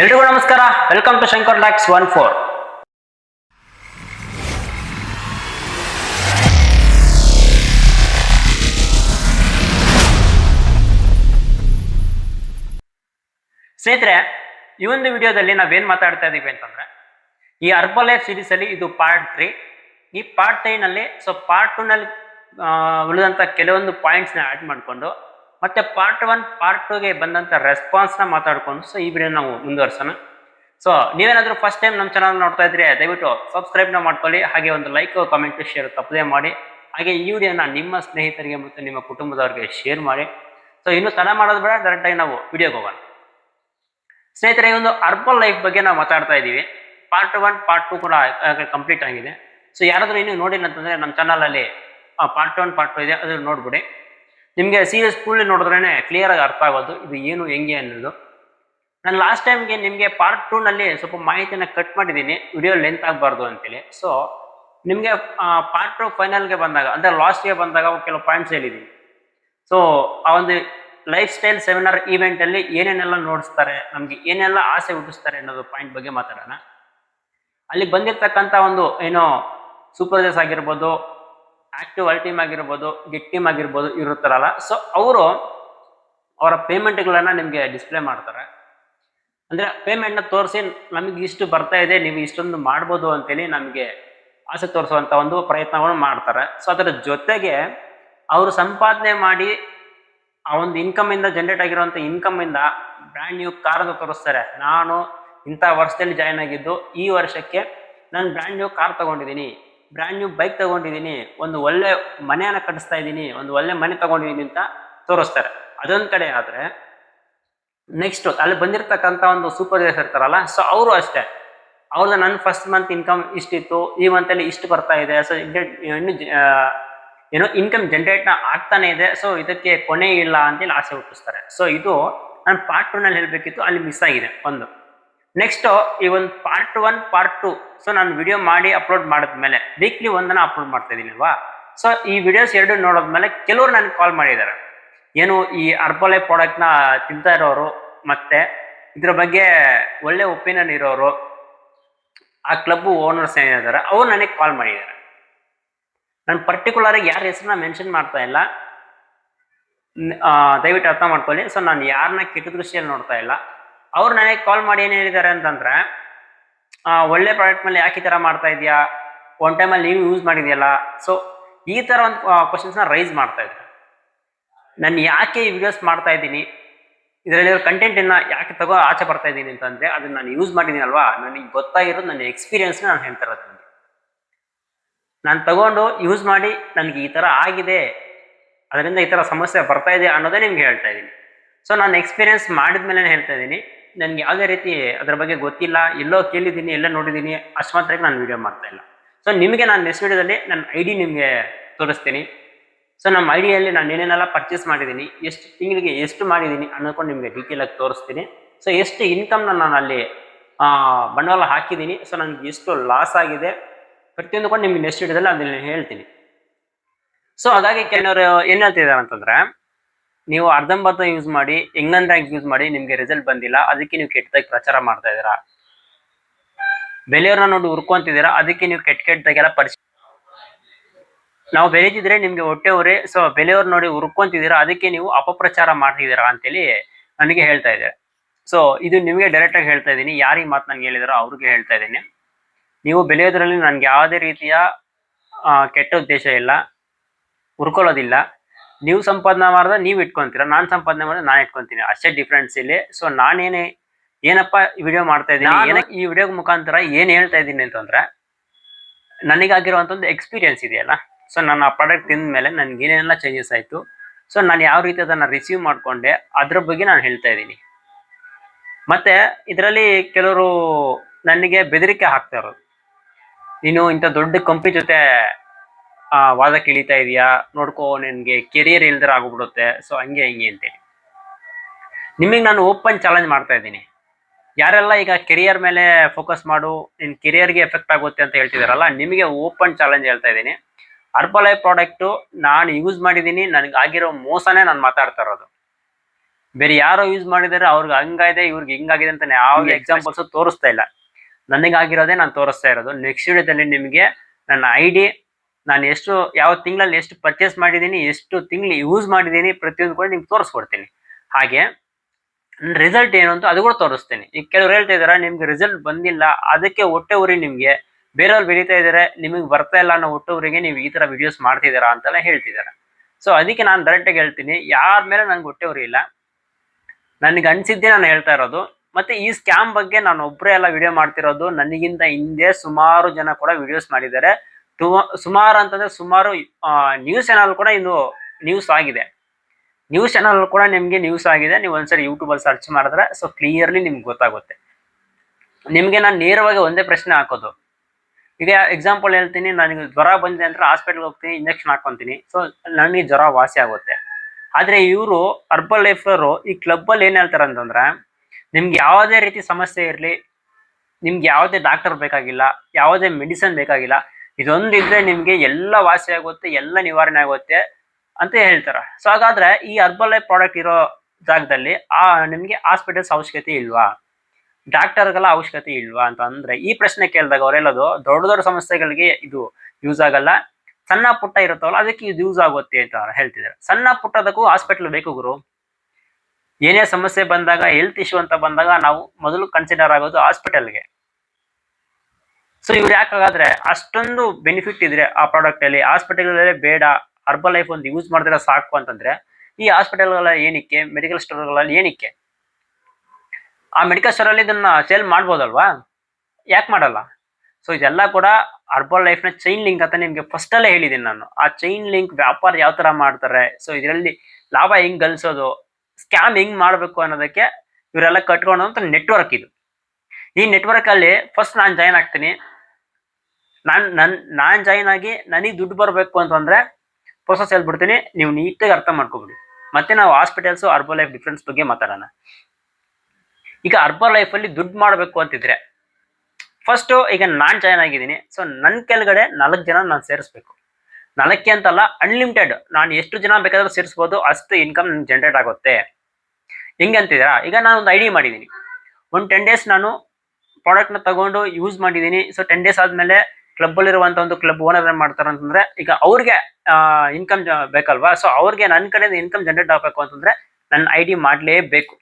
ಎಲ್ರಿಗೂ ನಮಸ್ಕಾರ. Welcome to Shankar ಲ್ಯಾಕ್ಸ್ ಒನ್ ಫೋರ್ ಸ್ನೇಹಿತರೆ, ಈ ಒಂದು ವಿಡಿಯೋದಲ್ಲಿ ನಾವೇನು ಮಾತಾಡ್ತಾ ಇದ್ದೀವಿ ಅಂತಂದ್ರೆ, ಈ ಅರ್ಬಲ್ ಸೀರೀಸಲ್ಲಿ ಇದು ಪಾರ್ಟ್ ತ್ರೀ ಈ ಪಾರ್ಟ್ ತ್ರೀನಲ್ಲಿ ಸೊ ಪಾರ್ಟ್ ಟೂನಲ್ಲಿ ಉಳಿದಂಥ ಕೆಲವೊಂದು ಪಾಯಿಂಟ್ಸ್ನ ಆ್ಯಡ್ ಮಾಡಿಕೊಂಡು ಮತ್ತೆ ಪಾರ್ಟ್ ಒನ್ ಪಾರ್ಟ್ ಟೂಗೆ ಬಂದಂಥ ರೆಸ್ಪಾನ್ಸ್ನ ಮಾತಾಡ್ಕೊಂಡು ಸೊ ಈ ವಿಡಿಯೋ ನಾವು ಮುಂದುವರ್ಸೋಣ. ಸೊ ನೀವೇನಾದರೂ ಫಸ್ಟ್ ಟೈಮ್ ನಮ್ಮ ಚಾನಲ್ ನೋಡ್ತಾ ಇದ್ರೆ ದಯವಿಟ್ಟು ಸಬ್ಸ್ಕ್ರೈಬ್ನ ಮಾಡ್ಕೊಳ್ಳಿ, ಹಾಗೆ ಒಂದು ಲೈಕ್ ಕಮೆಂಟ್ ಶೇರ್ ತಪ್ಪದೇ ಮಾಡಿ, ಹಾಗೆ ಈ ವಿಡಿಯೋನ ನಿಮ್ಮ ಸ್ನೇಹಿತರಿಗೆ ಮತ್ತು ನಿಮ್ಮ ಕುಟುಂಬದವ್ರಿಗೆ ಶೇರ್ ಮಾಡಿ. ಸೊ ಇನ್ನು ತಡ ಮಾಡೋದು ಬೇಡ ಡೈರೆಕ್ಟಾಗಿ ನಾವು ವಿಡಿಯೋಗೆ ಹೋಗೋಣ. ಸ್ನೇಹಿತರೆ, ಈ ಒಂದು ಅರ್ಬಲ್ ಲೈಫ್ ಬಗ್ಗೆ ನಾವು ಮಾತಾಡ್ತಾ ಇದ್ದೀವಿ. ಪಾರ್ಟ್ ಒನ್ ಪಾರ್ಟ್ ಟು ಕೂಡ ಕಂಪ್ಲೀಟ್ ಆಗಿದೆ. ಸೊ ಯಾರಾದರೂ ಇನ್ನೂ ನೋಡಿಲ್ಲ ಅಂತಂದ್ರೆ ನಮ್ಮ ಚಾನಲಲ್ಲಿ ಪಾರ್ಟ್ ಒನ್ ಪಾರ್ಟ್ ಟು ಇದೆ, ಅದು ನೋಡ್ಬಿಡಿ. ನಿಮಗೆ ಸೀರಿಯಸ್ ಫುಲ್ ನೋಡಿದ್ರೇ ಕ್ಲಿಯರ್ ಆಗಿ ಅರ್ಥ ಆಗೋದು, ಇದು ಏನು ಹೆಂಗೆ ಅನ್ನೋದು. ನಾನು ಲಾಸ್ಟ್ ಟೈಮ್ಗೆ ನಿಮಗೆ ಪಾರ್ಟ್ ಟೂನಲ್ಲಿ ಸ್ವಲ್ಪ ಮಾಹಿತಿನ ಕಟ್ ಮಾಡಿದ್ದೀನಿ ವಿಡಿಯೋ ಲೆಂತ್ ಆಗಬಾರ್ದು ಅಂತೇಳಿ. ಸೊ ನಿಮಗೆ ಪಾರ್ಟ್ ಟು ಫೈನಲ್ಗೆ ಬಂದಾಗ, ಅಂದರೆ ಲಾಸ್ಟ್ಗೆ ಬಂದಾಗ ಕೆಲವು ಪಾಯಿಂಟ್ಸ್ ಹೇಳಿದ್ದೀನಿ ಸೊ ಆ ಒಂದು ಲೈಫ್ ಸ್ಟೈಲ್ ಸೆಮಿನಾರ್ ಈವೆಂಟಲ್ಲಿ ಏನೇನೆಲ್ಲ ನೋಡಿಸ್ತಾರೆ, ನಮಗೆ ಏನೆಲ್ಲ ಆಸೆ ಹುಟ್ಟಿಸ್ತಾರೆ ಅನ್ನೋದು ಪಾಯಿಂಟ್ ಬಗ್ಗೆ ಮಾತಾಡೋಣ. ಅಲ್ಲಿ ಬಂದಿರತಕ್ಕಂಥ ಒಂದು, ಏನೋ ಸೂಪರ್ವೈಸರ್ಸ್ ಆಗಿರ್ಬೋದು ಆಕ್ಟಿವ್ ಅಲ್ ಟೀಮ್ ಆಗಿರ್ಬೋದು ಗಿಟ್ ಟೀಮ್ ಆಗಿರ್ಬೋದು ಇರುತ್ತಾರಲ್ಲ. ಸೊ ಅವರು ಅವರ ಪೇಮೆಂಟ್ಗಳನ್ನು ನಿಮಗೆ ಡಿಸ್ಪ್ಲೇ ಮಾಡ್ತಾರೆ. ಅಂದರೆ ಪೇಮೆಂಟ್ನ ತೋರಿಸಿ ನಮಗೆ ಇಷ್ಟು ಬರ್ತಾ ಇದೆ, ನೀವು ಇಷ್ಟೊಂದು ಮಾಡ್ಬೋದು ಅಂತೇಳಿ ನಮಗೆ ಆಸೆ ತೋರಿಸುವಂಥ ಒಂದು ಪ್ರಯತ್ನವನ್ನು ಮಾಡ್ತಾರೆ. ಸೊ ಅದರ ಜೊತೆಗೆ ಅವರು ಸಂಪಾದನೆ ಮಾಡಿ ಆ ಒಂದು ಇನ್ಕಮಿಂದ ಜನ್ರೇಟ್ ಜನರೇಟ್ ಇನ್ಕಮಿಂದ ಬ್ರ್ಯಾಂಡ್ ನ್ಯೂ ಕಾರ್ ತೋರಿಸ್ತಾರೆ. ನಾನು ಇಂಥ ವರ್ಷದಲ್ಲಿ ಜಾಯ್ನ್ ಆಗಿದ್ದು ಈ ವರ್ಷಕ್ಕೆ ನಾನು ಬ್ರ್ಯಾಂಡ್ ನ್ಯೂ ಕಾರ್ ತಗೊಂಡಿದ್ದೀನಿ. ಬ್ರ್ಯಾಂಡ್ ನ್ಯೂ ಬೈಕ್ ತಗೊಂಡಿದ್ದೀನಿ ಒಂದು ಒಳ್ಳೆ ಮನೆಯನ್ನು ಕಟ್ಟಿಸ್ತಾ ಇದ್ದೀನಿ ಒಂದು ಒಳ್ಳೆ ಮನೆ ತಗೊಂಡಿದ್ದೀನಿ ಅಂತ ತೋರಿಸ್ತಾರೆ. ಅದೊಂದ್ ಕಡೆ ಆದ್ರೆ ನೆಕ್ಸ್ಟ್ ಅಲ್ಲಿ ಬಂದಿರತಕ್ಕಂಥ ಒಂದು ಸೂಪರ್ವೈಸರ್ ಇರ್ತಾರಲ್ಲ ಸೊ ಅವರು ಅಷ್ಟೇ. ಅವ್ರದ್ದು ನನ್ನ ಫಸ್ಟ್ ಮಂತ್ ಇನ್ಕಮ್ ಇಷ್ಟಿತ್ತು, ಈ ಮಂತಲ್ಲಿ ಇಷ್ಟು ಬರ್ತಾ ಇದೆ ಸೊ ಇನ್ನು ಏನೋ ಇನ್ಕಮ್ ಜನರೇಟ್ ಆಗ್ತಾನೆ ಇದೆ ಸೊ ಇದಕ್ಕೆ ಕೊನೆ ಇಲ್ಲ ಅಂತೇಳಿ ಆಸೆ ಹುಟ್ಟಿಸ್ತಾರೆ. ಸೊ ಇದು ನಾನು ಪಾರ್ಟ್ ಟೂನಲ್ಲಿ ನಲ್ಲಿ ಹೇಳ್ಬೇಕಿತ್ತು, ಅಲ್ಲಿ ಮಿಸ್ ಆಗಿದೆ, ಒಂದು. ನೆಕ್ಸ್ಟ್ ಈ ಒಂದು part one part two so ನಾನು ವಿಡಿಯೋ ಮಾಡಿ ಅಪ್ಲೋಡ್ ಮಾಡಿದ್ಮೇಲೆ ವೀಕ್ಲಿ ಒಂದನ್ನ ಅಪ್ಲೋಡ್ ಮಾಡ್ತಾ ಇದ್ದೀನಿ ಅಲ್ವಾ ಸೊ ಈ ವಿಡಿಯೋಸ್ ಎರಡು ನೋಡೋದ್ಮೇಲೆ ಕೆಲವರು ನನಗೆ ಕಾಲ್ ಮಾಡಿದ್ದಾರೆ ಏನು ಈ ಅರ್ಬಲೆ ಪ್ರಾಡಕ್ಟ್ನ ತಿಂತಾ ಇರೋರು ಮತ್ತೆ ಇದ್ರ ಬಗ್ಗೆ ಒಳ್ಳೆ ಒಪಿನಿಯನ್ ಇರೋರು, ಆ ಕ್ಲಬ್ ಓನರ್ಸ್ ಏನಿದ್ದಾರೆ ಅವ್ರು ನನಗೆ ಕಾಲ್ ಮಾಡಿದ್ದಾರೆ ನಾನು ಪರ್ಟಿಕ್ಯುಲರ್ ಯಾರ ಹೆಸರನ್ನ ಮೆನ್ಷನ್ ಮಾಡ್ತಾ ಇಲ್ಲ. ದಯವಿಟ್ಟು ಅರ್ಥ ಮಾಡ್ಕೊಳ್ಳಿ. ಸೊ ನಾನು ಯಾರನ್ನ ಕೆಟ್ಟ ದೃಷ್ಟಿಯಲ್ಲಿ ನೋಡ್ತಾ ಇಲ್ಲ. ಅವ್ರು ನನಗೆ ಕಾಲ್ ಮಾಡಿ ಏನು ಹೇಳಿದ್ದಾರೆ ಅಂತಂದ್ರೆ ಒಳ್ಳೆ ಪ್ರಾಡಕ್ಟ್ ಮೇಲೆ ಯಾಕೆ ಈ ಥರ ಮಾಡ್ತಾ ಇದೆಯಾ? ಒನ್ ಟೈಮಲ್ಲಿ ನೀವು ಯೂಸ್ ಮಾಡಿದೆಯಲ್ಲ? ಸೊ ಈ ಥರ ಒಂದು ಕ್ವಶನ್ಸ್ನ ರೈಸ್ ಮಾಡ್ತಾ ಇದ್ದೆ ನಾನು ಯಾಕೆ ಈ ವಿಡಿಯೋಸ್ ಮಾಡ್ತಾ ಇದ್ದೀನಿ? ಇದರಲ್ಲಿರೋ ಕಂಟೆಂಟನ್ನು ಯಾಕೆ ತಗೋ ಆಚೆ ಬರ್ತಾ ಇದ್ದೀನಿ ಅಂತಂದರೆ, ಅದನ್ನು ನಾನು ಯೂಸ್ ಮಾಡಿದ್ದೀನಲ್ವಾ? ನನಗೆ ಗೊತ್ತಾಗಿರೋದು ನನ್ನ ಎಕ್ಸ್ಪೀರಿಯನ್ಸ್ನ ನಾನು ಹೇಳ್ತಾ ಇರೋದು ನಾನು ತಗೊಂಡು ಯೂಸ್ ಮಾಡಿ ನನಗೆ ಈ ಥರ ಆಗಿದೆ. ಅದರಿಂದ ಈ ಥರ ಸಮಸ್ಯೆ ಬರ್ತಾ ಇದೆ ಅನ್ನೋದೇ ನಿಮ್ಗೆ ಹೇಳ್ತಾ ಇದ್ದೀನಿ. ಸೊ ನಾನು ಎಕ್ಸ್ಪೀರಿಯನ್ಸ್ ಮಾಡಿದ್ಮೇಲೆ ಹೇಳ್ತಾ ಇದ್ದೀನಿ. ನನಗೆ ಯಾವುದೇ ರೀತಿ ಅದರ ಬಗ್ಗೆ ಗೊತ್ತಿಲ್ಲ, ಎಲ್ಲೋ ಕೇಳಿದ್ದೀನಿ, ಎಲ್ಲ ನೋಡಿದ್ದೀನಿ ಅಷ್ಟು ಮಾತ್ರಕ್ಕೆ ನಾನು ವಿಡಿಯೋ ಮಾಡ್ತಾ ಇಲ್ಲ. ಸೊ ನಿಮಗೆ ನಾನು ನೆಕ್ಸ್ಟ್ ವೀಡಿಯೋದಲ್ಲಿ ನನ್ನ ಐ ಡಿ ನಿಮಗೆ ತೋರಿಸ್ತೀನಿ. ಸೊ ನಮ್ಮ ಐಡಿಯಲ್ಲಿ ಡಿಯಲ್ಲಿ ನಾನು ಏನೇನೆಲ್ಲ ಪರ್ಚೇಸ್ ಮಾಡಿದ್ದೀನಿ, ಎಷ್ಟು ತಿಂಗಳಿಗೆ ಎಷ್ಟು ಮಾಡಿದ್ದೀನಿ ಅನ್ನೋಕೊಂಡು ನಿಮಗೆ ಡೀಟೇಲಾಗಿ ತೋರಿಸ್ತೀನಿ. ಸೊ ಎಷ್ಟು ಇನ್ಕಮ್ನ ನಾನು ಅಲ್ಲಿ ಬಂಡವಾಳ ಹಾಕಿದ್ದೀನಿ ಸೊ ನನಗೆ ಎಷ್ಟು ಲಾಸ್ ಆಗಿದೆ ಪ್ರತಿಯೊಂದು ಕೂಡ ನಿಮ್ಗೆ ನೆಕ್ಸ್ಟ್ ವಿಡಿಯೋದಲ್ಲಿ ಅದನ್ನು ಹೇಳ್ತೀನಿ. ಸೊ ಹಾಗಾಗಿ ಕೆಲವರು ಏನು ಹೇಳ್ತಿದ್ದಾರೆ ಅಂತಂದ್ರೆ ನೀವು ಅರ್ಧಂಬರ್ಧ ಯೂಸ್ ಮಾಡಿ ಹೆಂಗಂದ್ರಾಗ ಯೂಸ್ ಮಾಡಿ ನಿಮಗೆ ರಿಸಲ್ಟ್ ಬಂದಿಲ್ಲ. ಅದಕ್ಕೆ ನೀವು ಕೆಟ್ಟದಾಗಿ ಪ್ರಚಾರ ಮಾಡ್ತಾ ಇದ್ದೀರಾ? ಬೆಲೆಯವ್ರನ್ನ ನೋಡಿ ಹುರ್ಕೊಂತಿದ್ದೀರಾ? ಅದಕ್ಕೆ ನೀವು ಕೆಟ್ಟ ಕೆಟ್ಟದಾಗೆಲ್ಲ ಪರಿಚಯ ನಾವು ಬೆಳೀತಿದ್ರೆ ನಿಮ್ಗೆ ಹೊಟ್ಟೆ ಉರಿ ಸೊ ಬೆಲೆಯವ್ರು ನೋಡಿ ಹುರ್ಕೊಂತಿದ್ದೀರಾ? ಅದಕ್ಕೆ ನೀವು ಅಪಪ್ರಚಾರ ಮಾಡ್ತಿದ್ದೀರಾ ಅಂತೇಳಿ ನನಗೆ ಹೇಳ್ತಾ ಇದ್ದಾರೆ. ಸೊ ಇದು ನಿಮಗೆ ಡೈರೆಕ್ಟ್ ಆಗಿ ಹೇಳ್ತಾ ಇದ್ದೀನಿ. ಯಾರಿಗೆ ಮಾತು ನನಗೆ ಹೇಳಿದಾರೋ ಅವ್ರಿಗೆ ಹೇಳ್ತಾ ಇದ್ದೀನಿ. ನೀವು ಬೆಳೆಯೋದ್ರಲ್ಲಿ ನನಗೆ ಯಾವುದೇ ರೀತಿಯ ಕೆಟ್ಟ ಉದ್ದೇಶ ಇಲ್ಲ. ಹುರ್ಕೊಳ್ಳೋದಿಲ್ಲ. ನೀವು ಸಂಪಾದನೆ ಮಾಡಿದ್ರೆ ನೀವು ಇಟ್ಕೊಂತೀರಾ ನಾನು ಸಂಪಾದನೆ ಮಾಡಿದ್ರೆ ನಾನು ಇಟ್ಕೊಂತೀನಿ. ಅಷ್ಟೇ ಡಿಫ್ರೆನ್ಸ್ ಇಲ್ಲಿ. ಸೊ ನಾನೇನೇ ಏನಪ್ಪ ವಿಡಿಯೋ ಮಾಡ್ತಾ ಇದ್ದೀನಿ ಏನಕ್ಕೆ ಈ ವಿಡಿಯೋ ಮುಖಾಂತರ ಏನು ಹೇಳ್ತಾ ಇದ್ದೀನಿ ಅಂತಂದ್ರೆ ನನಗಾಗಿರುವಂಥ ಒಂದು ಎಕ್ಸ್ಪೀರಿಯನ್ಸ್ ಇದೆಯಲ್ಲ ಸೊ ನಾನು ಆ ಪ್ರಾಡಕ್ಟ್ ತಿಂದ ಮೇಲೆ ನನ್ಗೆ ಏನೇನೆಲ್ಲ ಚೇಂಜಸ್ ಆಯ್ತು? ಸೊ ನಾನು ಯಾವ ರೀತಿ ಅದನ್ನ ರಿಸೀವ್ ಮಾಡ್ಕೊಂಡೆ? ಅದ್ರ ಬಗ್ಗೆ ನಾನು ಹೇಳ್ತಾ ಇದ್ದೀನಿ. ಮತ್ತೆ ಇದರಲ್ಲಿ ಕೆಲವರು ನನಗೆ ಬೆದರಿಕೆ ಹಾಕ್ತಾ ಇರೋದು. ನೀನು ಇಂಥ ದೊಡ್ಡ ಕಂಪ್ನಿ ಜೊತೆ ಆ, ವಾದಕ್ಕೆ ಇದೆಯಾ ಇದೀಯಾ? ನೋಡ್ಕೋ ನಿನ್ಗೆ ಕೆರಿಯರ್ ಇಲ್ದರ ಆಗ್ಬಿಡುತ್ತೆ. ಸೊ ಹಂಗೆ ಹಿಂಗೆ ಅಂತೇಳಿ. ನಿಮಗೆ ನಾನು ಓಪನ್ ಚಾಲೆಂಜ್ ಮಾಡ್ತಾ ಇದ್ದೀನಿ. ಯಾರೆಲ್ಲ ಈಗ ಕೆರಿಯರ್ ಮೇಲೆ ಫೋಕಸ್ ಮಾಡು ನಿನ್ ಕೆರಿಯರ್ಗೆ ಎಫೆಕ್ಟ್ ಆಗುತ್ತೆ ಅಂತ ಹೇಳ್ತಿದಾರಲ್ಲ ನಿಮಗೆ ಓಪನ್ ಚಾಲೆಂಜ್ ಹೇಳ್ತಾ ಇದ್ದೀನಿ. ಅರ್ಬಲೈ ಪ್ರಾಡಕ್ಟು ನಾನು ಯೂಸ್ ಮಾಡಿದ್ದೀನಿ ನನಗೆ ಆಗಿರೋ ಮೋಸನೇ ನಾನು ಮಾತಾಡ್ತಾ ಇರೋದು. ಬೇರೆ ಯಾರೋ ಯೂಸ್ ಮಾಡಿದರೆ ಅವ್ರಿಗೆ ಹಂಗಾಗಿದೆ ಇವ್ರಿಗೆ ಹಿಂಗಾಗಿದೆ ಅಂತ ಯಾವ ಎಕ್ಸಾಂಪಲ್ಸು ತೋರಿಸ್ತಾ ಇಲ್ಲ. ನನಗಾಗಿರೋದೇ ನಾನು ತೋರಿಸ್ತಾ ಇರೋದು. ನೆಕ್ಸ್ಟ್ ವಿಡಿಯೋದಲ್ಲಿ ನಿಮಗೆ ನನ್ನ ಐ ಡಿ ನಾನು ಎಷ್ಟು, ಯಾವ ತಿಂಗಳಲ್ಲಿ ಎಷ್ಟು ಪರ್ಚೇಸ್ ಮಾಡಿದ್ದೀನಿ, ಎಷ್ಟು ತಿಂಗಳು ಯೂಸ್ ಮಾಡಿದ್ದೀನಿ ಪ್ರತಿಯೊಂದು ಕೂಡ ನಿಮ್ಗೆ ತೋರಿಸ್ಕೊಡ್ತೀನಿ. ಹಾಗೆ ರಿಸಲ್ಟ್ ಏನು ಅಂತ ಅದು ಕೂಡ ತೋರಿಸ್ತೀನಿ. ಈಗ ಕೆಲವ್ರು ಹೇಳ್ತಾ ಇದಾರೆ, ನಿಮ್ಗೆ ರಿಸಲ್ಟ್ ಬಂದಿಲ್ಲ, ಅದಕ್ಕೆ ಹೊಟ್ಟೆ ಉರಿ ನಿಮ್ಗೆ. ಬೇರೆಯವ್ರು ಬೆಳೀತಾ ಇದಾರೆ, ನಿಮಗೆ ಬರ್ತಾ ಇಲ್ಲ ಅನ್ನೋ ಹೊಟ್ಟೆ ಊರಿಗೆ ನೀವು ಈ ತರ ವಿಡಿಯೋಸ್ ಮಾಡ್ತಿದ್ದೀರಾ ಅಂತೆಲ್ಲ ಹೇಳ್ತಿದ್ದಾರೆ ಸೊ ಅದಕ್ಕೆ ನಾನು ಡೈರೆಕ್ಟಾಗಿ ಹೇಳ್ತೀನಿ, ಯಾರ ಮೇಲೆ ನನ್ಗೆ ಹೊಟ್ಟೆ ಉರಿ ಇಲ್ಲ ನನಗೆ ಅನ್ಸಿದ್ದೆ ನಾನು ಹೇಳ್ತಾ ಇರೋದು, ಮತ್ತೆ ಈ ಸ್ಕ್ಯಾಮ್ ಬಗ್ಗೆ ನಾನು ಒಬ್ಬರೇ ಎಲ್ಲ ವಿಡಿಯೋ ಮಾಡ್ತಿರೋದು, ನನಗಿಂತ ಹಿಂದೆ ಸುಮಾರು ಜನ ಕೂಡ ವಿಡಿಯೋಸ್ ಮಾಡಿದ್ದಾರೆ. ಸುಮಾರು ಅಂತಂದ್ರೆ ಸುಮಾರು ನ್ಯೂಸ್ ಚಾನಲ್ ಕೂಡ ಇದು ನ್ಯೂಸ್ ಆಗಿದೆ. ನ್ಯೂಸ್ ಚಾನಲ್ ಕೂಡ ನಿಮಗೆ ನ್ಯೂಸ್ ಆಗಿದೆ. ನೀವು ಒಂದ್ಸರಿ ಯೂಟ್ಯೂಬಲ್ಲಿ ಸರ್ಚ್ ಮಾಡಿದ್ರೆ ಸೊ ಕ್ಲಿಯರ್ಲಿ ನಿಮ್ಗೆ ಗೊತ್ತಾಗುತ್ತೆ. ನಿಮಗೆ ನಾನು ನೇರವಾಗಿ ಒಂದೇ ಪ್ರಶ್ನೆ ಹಾಕೋದು. ಈಗ ಎಕ್ಸಾಂಪಲ್ ಹೇಳ್ತೀನಿ. ನನಗೆ ಜ್ವರ ಬಂದಿದೆ ಅಂದ್ರೆ ಹಾಸ್ಪಿಟಲ್ಗೆ ಹೋಗ್ತೀನಿ ಇಂಜೆಕ್ಷನ್ ಹಾಕೊಂತೀನಿ. ಸೊ ನನಗೆ ಜ್ವರ ವಾಸಿ ಆಗುತ್ತೆ. ಆದ್ರೆ ಇವರು ಅರ್ಬಲ್ ಲೈಫರು ಈ ಕ್ಲಬ್ಬಲ್ಲಿ ಏನ್ ಹೇಳ್ತಾರೆ ಅಂತಂದ್ರೆ, ನಿಮ್ಗೆ ಯಾವುದೇ ರೀತಿ ಸಮಸ್ಯೆ ಇರಲಿ, ನಿಮ್ಗೆ ಯಾವುದೇ ಡಾಕ್ಟರ್ ಬೇಕಾಗಿಲ್ಲ, ಯಾವುದೇ ಮೆಡಿಸನ್ ಬೇಕಾಗಿಲ್ಲ ಇದೊಂದು ಇದ್ರೆ ನಿಮ್ಗೆ ಎಲ್ಲ ವಾಸಿ ಆಗುತ್ತೆ, ಎಲ್ಲ ನಿವಾರಣೆ ಆಗುತ್ತೆ ಅಂತ ಹೇಳ್ತಾರೆ. ಸೊ ಹಾಗಾದ್ರೆ ಈ ಅರ್ಬಲ್ ಲೈಫ್ ಪ್ರಾಡಕ್ಟ್ ಇರೋ ಜಾಗದಲ್ಲಿ ಆ ನಿಮ್ಗೆ ಹಾಸ್ಪಿಟಲ್ಸ್ ಅವಶ್ಯಕತೆ ಇಲ್ವಾ? ಡಾಕ್ಟರ್ಗಳ ಅವಶ್ಯಕತೆ ಇಲ್ವಾ ಅಂತ ಅಂದ್ರೆ ಈ ಪ್ರಶ್ನೆ ಕೇಳಿದಾಗ ಅವರೆಲ್ಲದು ದೊಡ್ಡ ದೊಡ್ಡ ಸಮಸ್ಯೆಗಳಿಗೆ ಇದು ಯೂಸ್ ಆಗಲ್ಲ, ಸಣ್ಣ ಪುಟ್ಟ ಇರುತ್ತವಲ್ಲ ಅದಕ್ಕೆ ಇದು ಯೂಸ್ ಆಗುತ್ತೆ ಅಂತ ಹೇಳ್ತಿದ್ದಾರೆ. ಸಣ್ಣ ಪುಟ್ಟದಕ್ಕೂ ಹಾಸ್ಪಿಟಲ್ ಬೇಕು ಗುರು. ಏನೇ ಸಮಸ್ಯೆ ಬಂದಾಗ ಹೆಲ್ತ್ ಇಶ್ಯೂ ಅಂತ ಬಂದಾಗ ನಾವು ಮೊದಲು ಕನ್ಸಿಡರ್ ಆಗೋದು ಹಾಸ್ಪಿಟಲ್ಗೆ ಸೊ ಇವ್ರು ಯಾಕಾಗಾದ್ರೆ ಅಷ್ಟೊಂದು ಬೆನಿಫಿಟ್ ಇದ್ರೆ ಆ ಪ್ರಾಡಕ್ಟ್ ಅಲ್ಲಿ? ಹಾಸ್ಪಿಟಲ್ ಬೇಡ. ಅರ್ಬಲ್ ಲೈಫ್ ಒಂದು ಯೂಸ್ ಮಾಡಿದ್ರೆ ಸಾಕು ಅಂತಂದ್ರೆ ಈ ಹಾಸ್ಪಿಟಲ್ಗಳ ಏನಕ್ಕೆ? ಮೆಡಿಕಲ್ ಸ್ಟೋರ್ಗಳಲ್ಲಿ ಏನಕ್ಕೆ? ಆ ಮೆಡಿಕಲ್ ಸ್ಟೋರ್ ಅಲ್ಲಿ ಇದನ್ನ ಸೇಲ್ ಮಾಡ್ಬೋದಲ್ವಾ? ಯಾಕೆ ಮಾಡಲ್ಲ? ಸೊ ಇದೆಲ್ಲ ಕೂಡ ಅರ್ಬಲ್ ಲೈಫ್ನ ಚೈನ್ ಲಿಂಕ್ ಅಂತ ನಿಮ್ಗೆ ಫಸ್ಟ್ ಅಲ್ಲೇ ಹೇಳಿದ್ದೀನಿ ನಾನು. ಆ ಚೈನ್ ಲಿಂಕ್ ವ್ಯಾಪಾರ ಯಾವ ತರ ಮಾಡ್ತಾರೆ? ಸೊ ಇದರಲ್ಲಿ ಲಾಭ ಹೆಂಗ್ ಗಳಿಸೋದು ಸ್ಕ್ಯಾಮ್ ಹೆಂಗ್ ಮಾಡ್ಬೇಕು ಅನ್ನೋದಕ್ಕೆ ಇವರೆಲ್ಲ ಕಟ್ಕೊಂಡಂತ ನೆಟ್ವರ್ಕ್ ಇದು. ಈ ನೆಟ್ವರ್ಕ್ ಅಲ್ಲಿ ಫಸ್ಟ್ ನಾನು ಜಾಯ್ನ್ ಆಗ್ತೀನಿ. ನಾನ್, ನನ್, ನಾನ್ ಜಾಯಿನ್ ಆಗಿ ನನಗೆ ದುಡ್ಡು ಬರಬೇಕು ಅಂತಂದ್ರೆ ಪ್ರೊಸೆಸ್ ಹೇಳ್ಬಿಡ್ತೀನಿ. ನೀವು ನೀಟಾಗಿ ಅರ್ಥ ಮಾಡ್ಕೊಬಿಡಿ. ಮತ್ತೆ ನಾವು ಹಾಸ್ಪಿಟಲ್ಸ್ ಅರ್ಬಲ್ ಲೈಫ್ ಡಿಫ್ರೆನ್ಸ್ ಬಗ್ಗೆ ಮಾತಾಡೋಣ. ಈಗ ಅರ್ಬಲ್ ಲೈಫ್ ಅಲ್ಲಿ ದುಡ್ಡು ಮಾಡಬೇಕು ಅಂತಿದ್ರೆ ಫಸ್ಟ್ ಈಗ ನಾನ್ ಜಾಯಿನ್ ಆಗಿದ್ದೀನಿ. ಸೊ ನನ್ನ ಕೆಳಗಡೆ ನಾಲ್ಕು ಜನ ನಾನು ಸೇರಿಸ್ಬೇಕು. ನಾಲ್ಕೆ ಅಂತಲ್ಲ ಅನ್ಲಿಮಿಟೆಡ್ ನಾನು ಎಷ್ಟು ಜನ ಬೇಕಾದ್ರೂ ಸೇರಿಸ್ಬೋದು, ಅಷ್ಟು ಇನ್ಕಮ್ ಜನರೇಟ್ ಆಗುತ್ತೆ. ಹೆಂಗೆ ಅಂತಿದ್ದೀರಾ? ಈಗ ನಾನು ಒಂದು ಐ ಡಿ ಮಾಡಿದ್ದೀನಿ. ಒಂದು ಟೆನ್ ಡೇಸ್ ನಾನು ಪ್ರಾಡಕ್ಟ್ನ ತಗೊಂಡು ಯೂಸ್ ಮಾಡಿದ್ದೀನಿ. ಸೊ ಟೆನ್ ಡೇಸ್ ಆದಮೇಲೆ ಕ್ಲಬ್ಬಲ್ಲಿರುವಂಥ ಒಂದು ಕ್ಲಬ್ ಓನರ್ ಏನ್ ಮಾಡ್ತಾರೆ ಅಂತಂದ್ರೆ, ಈಗ ಅವ್ರಿಗೆ ಇನ್ಕಮ್ ಬೇಕಲ್ವಾ? ಸೊ ಅವ್ರಿಗೆ ನನ್ನ ಕಡೆಯಿಂದ ಇನ್ಕಮ್ ಜನರೇಟ್ ಆಗಬೇಕು ಅಂತಂದ್ರೆ ನನ್ನ ಐ ಡಿ ಮಾಡಲೇಬೇಕು.